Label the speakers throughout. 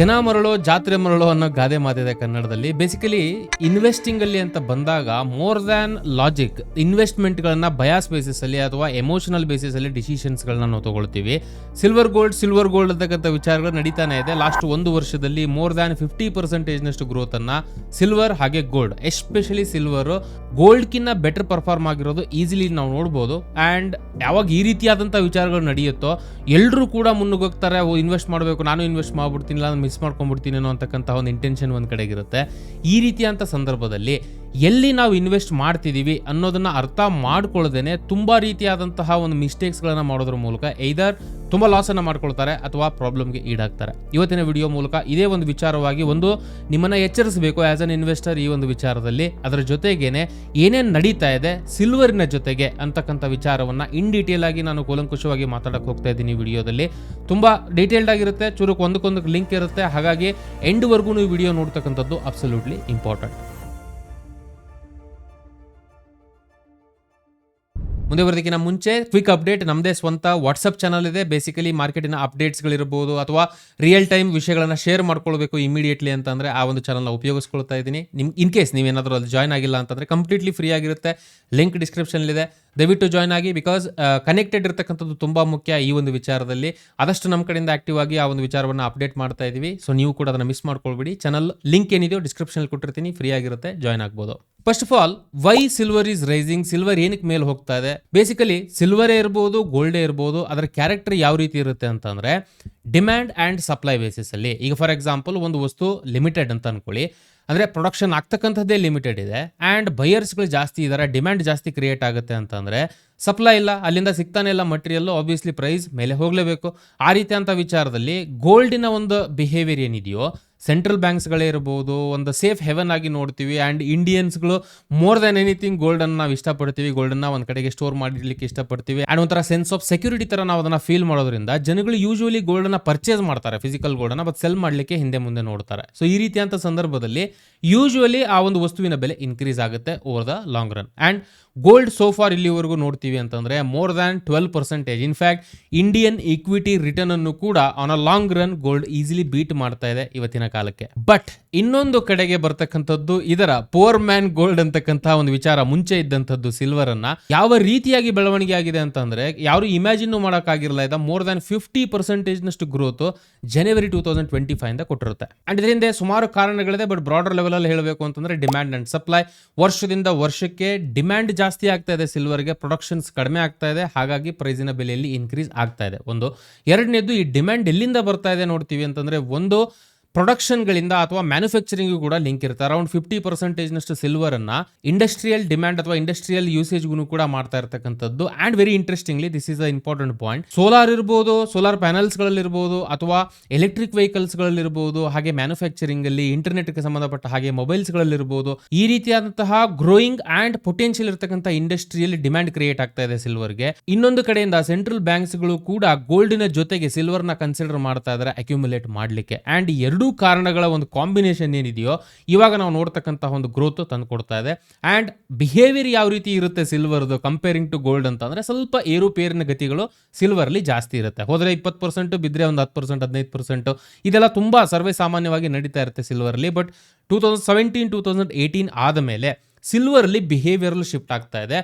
Speaker 1: ಜನ ಮರಳು, ಜಾತ್ರೆ ಮರಳು ಅನ್ನೋ ಗಾದೆ ಮಾತಿದೆ ಕನ್ನಡದಲ್ಲಿ. ಬೇಸಿಕಲಿ ಇನ್ವೆಸ್ಟಿಂಗ್ ಅಲ್ಲಿ ಅಂತ ಬಂದಾಗ ಮೋರ್ ದ್ಯಾನ್ ಲಾಜಿಕ್ ಇನ್ವೆಸ್ಟ್ಮೆಂಟ್ ಗಳನ್ನ ಬಯಾಸ್ ಬೇಸಿಸ್ ಅಲ್ಲಿ ಅಥವಾ ಎಮೋಷನಲ್ ಬೇಸಿಸ್ ಅಲ್ಲಿ ಡಿಸಿಷನ್ಸ್ ಗಳನ್ನ ನಾವು ತಗೊಳ್ತೀವಿ. ಸಿಲ್ವರ್ ಗೋಲ್ಡ್ ಸಿಲ್ವರ್ ಗೋಲ್ಡ್ ಅಂತಕ್ಕಂಥ ವಿಚಾರಗಳು ನಡೀತಾನೆ ಇದೆ. ಲಾಸ್ಟ್ ಒಂದು ವರ್ಷದಲ್ಲಿ ಮೋರ್ ದ್ಯಾನ್ ಫಿಫ್ಟಿ ಪರ್ಸೆಂಟೇಜ್ ನಷ್ಟು ಗ್ರೋತ್ ಅನ್ನ ಸಿಲ್ವರ್ ಹಾಗೆ ಗೋಲ್ಡ್ ಎಸ್ಪೆಷಲಿ ಸಿಲ್ವರ್ ಗೋಲ್ಡ್ ಕಿನ್ನ ಬೆಟರ್ ಪರ್ಫಾರ್ಮ್ ಆಗಿರೋದು ಈಸಿಲಿ ನಾವು ನೋಡಬಹುದು ಅಂಡ್ ಯಾವಾಗ ಈ ರೀತಿಯಾದಂತಹ ವಿಚಾರಗಳು ನಡೆಯುತ್ತೋ ಎಲ್ಲರೂ ಕೂಡ ಮುನ್ನುಗ್ಗೋಗ್ತಾರೆ ಇನ್ವೆಸ್ಟ್ ಮಾಡಬೇಕು, ನಾನು ಇನ್ವೆಸ್ಟ್ ಮಾಡ್ಬಿಡ್ತೀನಿ ಮಿಸ್ ಮಾಡ್ಕೊಂಡ್ಬಿಡ್ತೀನಿ ಅನ್ನೋ ಅಂತಕ್ಕಂಥ ಒಂದು ಇಂಟೆನ್ಷನ್ ಒಂದು ಕಡೆಗಿರುತ್ತೆ. ಈ ರೀತಿಯಂಥ ಸಂದರ್ಭದಲ್ಲಿ ಎಲ್ಲಿ ನಾವು ಇನ್ವೆಸ್ಟ್ ಮಾಡ್ತಿದ್ದೀವಿ ಅನ್ನೋದನ್ನ ಅರ್ಥ ಮಾಡ್ಕೊಳ್ಳದೇನೆ ತುಂಬ ರೀತಿಯಾದಂತಹ ಒಂದು ಮಿಸ್ಟೇಕ್ಸ್ಗಳನ್ನು ಮಾಡೋದ್ರ ಮೂಲಕ ಐದರ್ ತುಂಬ ಲಾಸನ್ನು ಮಾಡ್ಕೊಳ್ತಾರೆ ಅಥವಾ ಪ್ರಾಬ್ಲಮ್ಗೆ ಈಡಾಗ್ತಾರೆ. ಇವತ್ತಿನ ವಿಡಿಯೋ ಮೂಲಕ ಇದೇ ಒಂದು ವಿಚಾರವಾಗಿ ಒಂದು ನಿಮ್ಮನ್ನ ಎಚ್ಚರಿಸಬೇಕು ಆಸ್ ಅನ್ ಇನ್ವೆಸ್ಟರ್ ಈ ಒಂದು ವಿಚಾರದಲ್ಲಿ. ಅದರ ಜೊತೆಗೇನೆ ಏನೇನು ನಡೀತಾ ಇದೆ ಸಿಲ್ವರಿನ ಜೊತೆಗೆ ಅಂತಕ್ಕಂಥ ವಿಚಾರವನ್ನ ಇನ್ ಡೀಟೇಲ್ ಆಗಿ ನಾನು ಕೂಲಂಕುಷವಾಗಿ ಮಾತಾಡಕ್ಕೆ ಹೋಗ್ತಾ ಇದ್ದೀನಿ ವಿಡಿಯೋದಲ್ಲಿ. ತುಂಬ ಡೀಟೇಲ್ಡ್ ಆಗಿರುತ್ತೆ, ಚುರುಕು ಒಂದಕ್ಕೊಂದಕ್ಕೆ ಲಿಂಕ್ ಇರುತ್ತೆ. ಹಾಗಾಗಿ ಎಂಡ್ವರೆಗೂ ಈ ವಿಡಿಯೋ ನೋಡ್ತಕ್ಕಂಥದ್ದು ಅಬ್ಸಲ್ಯೂಟ್ಲಿ ಇಂಪಾರ್ಟೆಂಟ್ ಮುಂದೆ ಬರೋದಕ್ಕಿಂತ ಮುಂಚೆ ಕ್ವಿಕ್ ಅಪ್ಡೇಟ್ ನಮ್ಮದೇ ಸ್ವಂತ ವಾಟ್ಸಪ್ ಚಾನಲ್ ಇದೆ. ಬೇಸಿಕಲಿ ಮಾರ್ಕೆಟಿನ ಅಪ್ಡೇಟ್ಸ್ಗಳಿರ್ಬೋದು ಅಥವಾ ರಿಯಲ್ ಟೈಮ್ ವಿಷಯಗಳನ್ನ ಶೇರ್ ಮಾಡ್ಕೊಳ್ಬೇಕು ಇಮಿಡಿಯೇಟ್ಲಿ ಅಂತಂದ್ರೆ ಆ ಒಂದು ಚಾನಲ್ನ ಉಪಯೋಗಿಸ್ಕೊಳ್ತಾ ಇದ್ದೀನಿ. ನಿಮ್ ಇನ್ ಕೇಸ್ ನೀವೇನಾದರೂ ಅಲ್ಲಿ ಜಾಯ್ನ್ ಆಗಿಲ್ಲ ಅಂತಂದ್ರೆ ಕಂಪ್ಲೀಟ್ಲಿ ಫ್ರೀ ಆಗಿರುತ್ತೆ. ಲಿಂಕ್ ಡಿಸ್ಕ್ರಿಪ್ಷನ್ಲಿದೆ ದಯವಿಟ್ಟು ಜಾಯ್ನ್ ಆಗಿ ಬಿಕಾಸ್ ಕನೆಕ್ಟೆಡ್ ಇರತಕ್ಕಂಥದ್ದು ತುಂಬ ಮುಖ್ಯ ಈ ಒಂದು ವಿಚಾರದಲ್ಲಿ. ಆದಷ್ಟು ನಮ್ಮ ಕಡೆಯಿಂದ ಆಕ್ಟಿವ್ ಆಗಿ ಆ ಒಂದು ವಿಚಾರವನ್ನು ಅಪ್ಡೇಟ್ ಮಾಡ್ತಾ ಇದ್ದೀವಿ ಸೊ ನೀವು ಕೂಡ ಅದನ್ನು ಮಿಸ್ ಮಾಡ್ಕೊಳ್ಬೇಡಿ. ಚಾನಲ್ ಲಿಂಕ್ ಏನಿದೆಯೋ ಡಿಸ್ಕ್ರಿಪ್ಷನ್ ಕೊಟ್ಟಿರ್ತೀನಿ. ಫ್ರೀ ಆಗಿರುತ್ತೆ ಜಾಯ್ನ್ ಆಗ್ಬೋದು. First of all why silver is rising silver ಏನಕ್ಕೆ ಮೇಲೆ ಹೋಗ್ತಾ ಇದೆ? ಬೇಸಿಕಲಿ ಸಿಲ್ವರೇ ಇರ್ಬೋದು ಗೋಲ್ಡೇ ಇರ್ಬೋದು, ಅದರ ಕ್ಯಾರೆಕ್ಟರ್ ಯಾವ ರೀತಿ ಇರುತ್ತೆ ಅಂತಂದ್ರೆ ಡಿಮ್ಯಾಂಡ್ ಆ್ಯಂಡ್ ಸಪ್ಲೈ ಬೇಸಿಸಲ್ಲಿ ಈಗ ಫಾರ್ ಎಕ್ಸಾಂಪಲ್ ಒಂದು ವಸ್ತು ಲಿಮಿಟೆಡ್ ಅಂತ ಅನ್ಕೊಳ್ಳಿ. ಅಂದ್ರೆ ಪ್ರೊಡಕ್ಷನ್ ಆಗ್ತಕ್ಕಂಥದ್ದೇ ಲಿಮಿಟೆಡ್ ಇದೆ. ಆ್ಯಂಡ್ ಬಯರ್ಸ್ಗಳು ಜಾಸ್ತಿ ಇದ್ದಾರೆ ಡಿಮ್ಯಾಂಡ್ ಜಾಸ್ತಿ ಕ್ರಿಯೇಟ್ ಆಗುತ್ತೆ ಅಂತಂದರೆ ಸಪ್ಲೈ ಇಲ್ಲ, ಅಲ್ಲಿಂದ ಸಿಗ್ತಾನೆ ಇಲ್ಲ ಮಟೀರಿಯಲ್ಲು ಆಬ್ವಿಯಸ್ಲಿ ಪ್ರೈಸ್ ಮೇಲೆ ಹೋಗಲೇಬೇಕು. ಆ ರೀತಿ ಅಂತ ವಿಚಾರದಲ್ಲಿ ಗೋಲ್ಡಿನ ಒಂದು ಬಿಹೇವಿಯರ್ ಏನಿದೆಯೋ ಸೆಂಟ್ರಲ್ ಬ್ಯಾಂಕ್ಸ್ಗಳೇ ಇರ್ಬೋದು, ಒಂದು ಸೇಫ್ ಹೆವನ್ ಆಗಿ ನೋಡ್ತೀವಿ. ಆ್ಯಂಡ್ ಇಂಡಿಯನ್ಸ್ಗಳು ಮೋರ್ ದ್ಯಾನ್ ಎನಿಥಿಂಗ್ ಗೋಲ್ಡನ್ನು ನಾವು ಇಷ್ಟಪಡ್ತೀವಿ. ಗೋಲ್ಡನ್ನ ಒಂದು ಕಡೆಗೆ ಸ್ಟೋರ್ ಮಾಡಿರ್ಲಿಕ್ಕೆ ಇಷ್ಟಪಡ್ತೀವಿ. ಆ್ಯಂಡ್ ಒಂಥರ ಸೆನ್ಸ್ ಆಫ್ ಸೆಕ್ಯೂರಿಟಿ ಥರ ನಾವು ಅದನ್ನು ಫೀಲ್ ಮಾಡೋದ್ರಿಂದ ಜನಗಳು ಯೂಶುವಲಿ ಗೋಲ್ಡನ್ನು ಪರ್ಚೇಸ್ ಮಾಡ್ತಾರೆ, ಫಿಸಿಕಲ್ ಗೋಲ್ಡನ್ನು, ಬಟ್ ಸೆಲ್ ಮಾಡಲಿಕ್ಕೆ ಹಿಂದೆ ಮುಂದೆ ನೋಡ್ತಾರೆ. ಸೊ ಈ ರೀತಿಯಂಥ ಸಂದರ್ಭದಲ್ಲಿ ಯೂಶುವಲಿ ಆ ಒಂದು ವಸ್ತುವಿನ ಬೆಲೆ ಇನ್ಕ್ರೀಸ್ ಆಗುತ್ತೆ over the long run. And gold so far ಇಲ್ಲಿವರೆಗೂ ನೋಡ್ತೀವಿ ಅಂತಂದರೆ more than twelve percentage in fact Indian equity return ಅನ್ನು ಕೂಡ on a long run gold easily beat ಮಾಡ್ತಾ ಇದೆ ಇವತ್ತಿನ ಕಾಲಕ್ಕೆ. ಬಟ್ ಇನ್ನೊಂದು ಕಡೆಗೆ ಬರ್ತಕ್ಕಂಥದ್ದು ಇದರ ಪೋರ್ ಮ್ಯಾನ್ ಗೋಲ್ಡ್ ಅಂತಕ್ಕಂತಹ ಒಂದು ವಿಚಾರ ಮುಂಚೆ ಇದ್ದಂಥದ್ದು ಸಿಲ್ವರ್ ಅನ್ನ. ಯಾವ ರೀತಿಯಾಗಿ ಬೆಳವಣಿಗೆ ಆಗಿದೆ ಅಂತಂದ್ರೆ ಯಾರು ಇಮ್ಯಾಜಿನ್ ಮಾಡೋಕ್ಕಾಗಿರಲ್ಲ ಇದ ಮೋರ್ ದ್ಯಾನ್ ಫಿಫ್ಟಿ ಪರ್ಸೆಂಟೇಜ್ ನಷ್ಟು ಗ್ರೋತ್ ಜನವರಿ ಟೂ ತೌಸಂಡ್ ಟ್ವೆಂಟಿ ಫೈವ್ ಇಂದ ಕೊಟ್ಟಿರುತ್ತೆ. ಅಂಡ್ ಇದರಿಂದ ಸುಮಾರು ಕಾರಣಗಳಿದೆ ಬಟ್ ಬ್ರಾಡರ್ ಲೆವೆಲ್ ಅಲ್ಲಿ ಹೇಳಬೇಕು ಅಂತಂದ್ರೆ ಡಿಮ್ಯಾಂಡ್ ಅಂಡ್ ಸಪ್ಲೈ ವರ್ಷದಿಂದ ವರ್ಷಕ್ಕೆ ಡಿಮ್ಯಾಂಡ್ ಜಾಸ್ತಿ ಆಗ್ತಾ ಇದೆ ಸಿಲ್ವರ್ಗೆ ಪ್ರೊಡಕ್ಷನ್ಸ್ ಕಡಿಮೆ ಆಗ್ತಾ ಇದೆ. ಹಾಗಾಗಿ ಪ್ರೈಸಿನ ಬೆಲೆಯಲ್ಲಿ ಇನ್ಕ್ರೀಸ್ ಆಗ್ತಾ ಇದೆ. ಒಂದು ಎರಡನೇದು ಈ ಡಿಮ್ಯಾಂಡ್ ಎಲ್ಲಿಂದ ಬರ್ತಾ ಇದೆ ನೋಡ್ತೀವಿ ಅಂತಂದರೆ, ಒಂದು ಪ್ರೊಡಕ್ಷನ್ಗಳಿಂದ ಅಥವಾ ಮ್ಯಾನುಫ್ಯಾಕ್ಚರಿಂಗ್ ಕೂಡ ಲಿಂಕ್ ಇರುತ್ತೆ. ಅರೌಂಡ್ ಫಿಫ್ಟಿ ಪರ್ಸೆಂಟೇಜ್ನಷ್ಟು ಸಿಲ್ವರ್ ಅನ್ನ ಇಂಡಸ್ಟ್ರಿಯಲ್ ಡಿಮ್ಯಾಂಡ್ ಅಥವಾ ಇಂಡಸ್ಟ್ರಿಯಲ್ ಯೂಸೇಜ್ಗೂ ಕೂಡ ಮಾಡ್ತಾ ಇರತಕ್ಕಂಥದ್ದು. And very interestingly, this is a important point. Solar ಇರ್ಬೋದು, ಸೋಲಾರ್ ಪ್ಯಾನಲ್ಸ್ಗಳಲ್ಲಿರ್ಬೋದು ಅಥವಾ ಎಲೆಕ್ಟ್ರಿಕ್ ವೆಹಿಕಲ್ಸ್ಗಳಲ್ಲಿರ್ಬೋದು, ಹಾಗೆ ಮ್ಯಾನುಫ್ಯಾಕ್ಚರಿಂಗ್ ಅಲ್ಲಿ ಇಂಟರ್ನೆಟ್ಗೆ ಸಂಬಂಧಪಟ್ಟ ಹಾಗೆ ಮೊಬೈಲ್ಸ್ಗಳಲ್ಲಿರ್ಬೋದು, ಈ ರೀತಿಯಾದಂತಹ ಗ್ರೋಯಿಂಗ್ ಅಂಡ್ ಪೊಟೆನ್ಷಿಯಲ್ ಇರತಕ್ಕಂಥ ಇಂಡಸ್ಟ್ರಿಯಲ್ಲಿ ಡಿಮ್ಯಾಂಡ್ ಕ್ರಿಯೇಟ್ ಆಗ್ತಾ ಇದೆ ಸಿಲ್ವರ್ಗೆ. ಇನ್ನೊಂದು ಕಡೆಯಿಂದ ಸೆಂಟ್ರಲ್ ಬ್ಯಾಂಕ್ಸ್ಗಳು ಕೂಡ ಗೋಲ್ಡಿನ ಜೊತೆಗೆ ಸಿಲ್ವರ್ನ ಕನ್ಸಿಡರ್ ಮಾಡ್ತಾ ಇದ್ದಾರೆ ಅಕ್ಯುಮುಲೇಟ್ ಮಾಡಲಿಕ್ಕೆ. ಅಂಡ್ ಎರಡೂ ಕಾರಣಗಳ ಒಂದು ಕಾಂಬಿನೇಷನ್ ಏನಿದೆಯೋ, ಇವಾಗ ನಾವು ನೋಡ್ತಕ್ಕಂತಹ ಒಂದು ಗ್ರೋತ್ ತಂದು ಕೊಡ್ತಾ ಇದೆ. ಆ್ಯಂಡ್ ಬಿಹೇವಿಯರ್ ಯಾವ ರೀತಿ ಇರುತ್ತೆ ಸಿಲ್ವರ್ದು ಕಂಪೇರಿಂಗ್ ಟು ಗೋಲ್ಡ್ ಅಂತಂದರೆ ಸ್ವಲ್ಪ ಏರುಪೇರಿನ ಗತಿಗಳು ಸಿಲ್ವರಲ್ಲಿ ಜಾಸ್ತಿ ಇರುತ್ತೆ. ಹೋದರೆ ಇಪ್ಪತ್ತು ಪರ್ಸೆಂಟು ಬಿದ್ದರೆ ಒಂದು ಹತ್ತು ಪರ್ಸೆಂಟ್ ಹದಿನೈದು ಪರ್ಸೆಂಟ್ ಇದೆಲ್ಲ ತುಂಬ ಸರ್ವೇ ಸಾಮಾನ್ಯವಾಗಿ ನಡೀತಾ ಇರುತ್ತೆ ಸಿಲ್ವರಲ್ಲಿ but two thousand seventeen two thousand eighteen ಆದ ಮೇಲೆ ಸಿಲ್ವರಲ್ಲಿ ಬಿಹೇವಿಯರ್ಲು ಶಿಫ್ಟ್ ಆಗ್ತಾ ಇದೆ.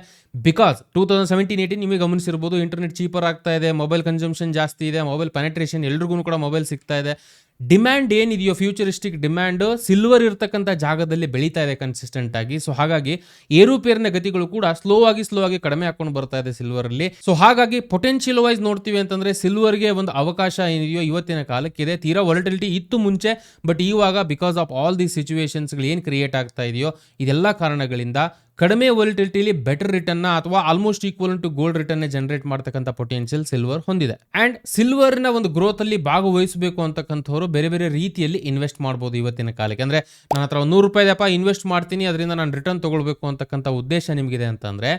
Speaker 1: Because two thousand seventeen eighteen ನಿಮಗೆ ಗಮನಿಸಿರ್ಬೋದು ಇಂಟರ್ನೆಟ್ ಚೀಪರ್ ಆಗ್ತಾ ಇದೆ ಮೊಬೈಲ್ ಕನ್ಸಂಪ್ಷನ್ ಜಾಸ್ತಿ ಇದೆ ಮೊಬೈಲ್ ಪೆನೆಟ್ರೇಷನ್ ಎಲ್ರಿಗೂ ಕೂಡ ಮೊಬೈಲ್ ಸಿಗ್ತಾ ಇದೆ. ಡಿಮ್ಯಾಂಡ್ ಏನಿದೆಯೋ ಫ್ಯೂಚರಿಸ್ಟಿಕ್ ಡಿಮ್ಯಾಂಡ್ ಸಿಲ್ವರ್ ಇರತಕ್ಕಂಥ ಜಾಗದಲ್ಲಿ ಬೆಳೀತಾ ಇದೆ ಕನ್ಸಿಸ್ಟೆಂಟ್ ಆಗಿ. ಸೊ ಹಾಗಾಗಿ ಏರುಪೇರಿನ ಗತಿಗಳು ಕೂಡ ಸ್ಲೋ ಆಗಿ ಸ್ಲೋ ಆಗಿ ಕಡಿಮೆ ಹಾಕೊಂಡು ಬರ್ತಾ ಇದೆ ಸಿಲ್ವರ್ ಅಲ್ಲಿ. ಸೊ ಹಾಗಾಗಿ ಪೊಟೆನ್ಶಿಯಲ್ ವೈಸ್ ನೋಡ್ತೀವಿ ಅಂತಂದ್ರೆ ಸಿಲ್ವರ್ಗೆ ಒಂದು ಅವಕಾಶ ಏನಿದೆಯೋ ಇವತ್ತಿನ ಕಾಲಕ್ಕಿದೆ. ತೀರಾ ವಾಲಟಿಲಿಟಿ ಇತ್ತು ಮುಂಚೆ ಬಟ್ ಇವಾಗ ಬಿಕಾಸ್ ಆಫ್ ಆಲ್ ದಿ ಸಿಚುವೇಶನ್ಸ್ಗಳು ಏನು ಕ್ರಿಯೇಟ್ ಆಗ್ತಾ ಇದೆಯೋ, ಇದೆಲ್ಲ ಕಾರಣಗಳಿಂದ ಕಡಿಮೆ ವೊಲಿಟಿಲಿಟಿಲಿ ಬೆಟರ್ ರಿಟರ್ನ್ ಅಥವಾ almost equal to gold return generate ಮಾಡ್ತಕ್ಕಂಥ ಪೊಟೆನ್ಷಿಯಲ್ ಸಿಲ್ವರ್ ಹೊಂದಿದೆ. ಅಂಡ್ ಸಿಲ್ವರ್ನ ಒಂದು ಗ್ರೋತ್ ಅಲ್ಲಿ ಭಾಗವಹಿಸಬೇಕು ಅಂತಕ್ಕಂಥವ್ರು ಬೇರೆ ಬೇರೆ ರೀತಿಯಲ್ಲಿ ಇನ್ವೆಸ್ಟ್ ಮಾಡಬಹುದು ಇವತ್ತಿನ ಕಾಲಕ್ಕೆ. ಅಂದ್ರೆ ನನ್ನ ಹತ್ರ ಒಂದು ನೂರು ರೂಪಾಯಿದಪ್ಪ ಇನ್ವೆಸ್ಟ್ ಮಾಡ್ತೀನಿ, ಅದರಿಂದ ನಾನು ರಿಟರ್ನ್ ತಗೊಳ್ಬೇಕು ಅಂತಕ್ಕಂಥ ಉದ್ದೇಶ ನಿಮಗಿದೆ ಅಂತಂದ್ರೆ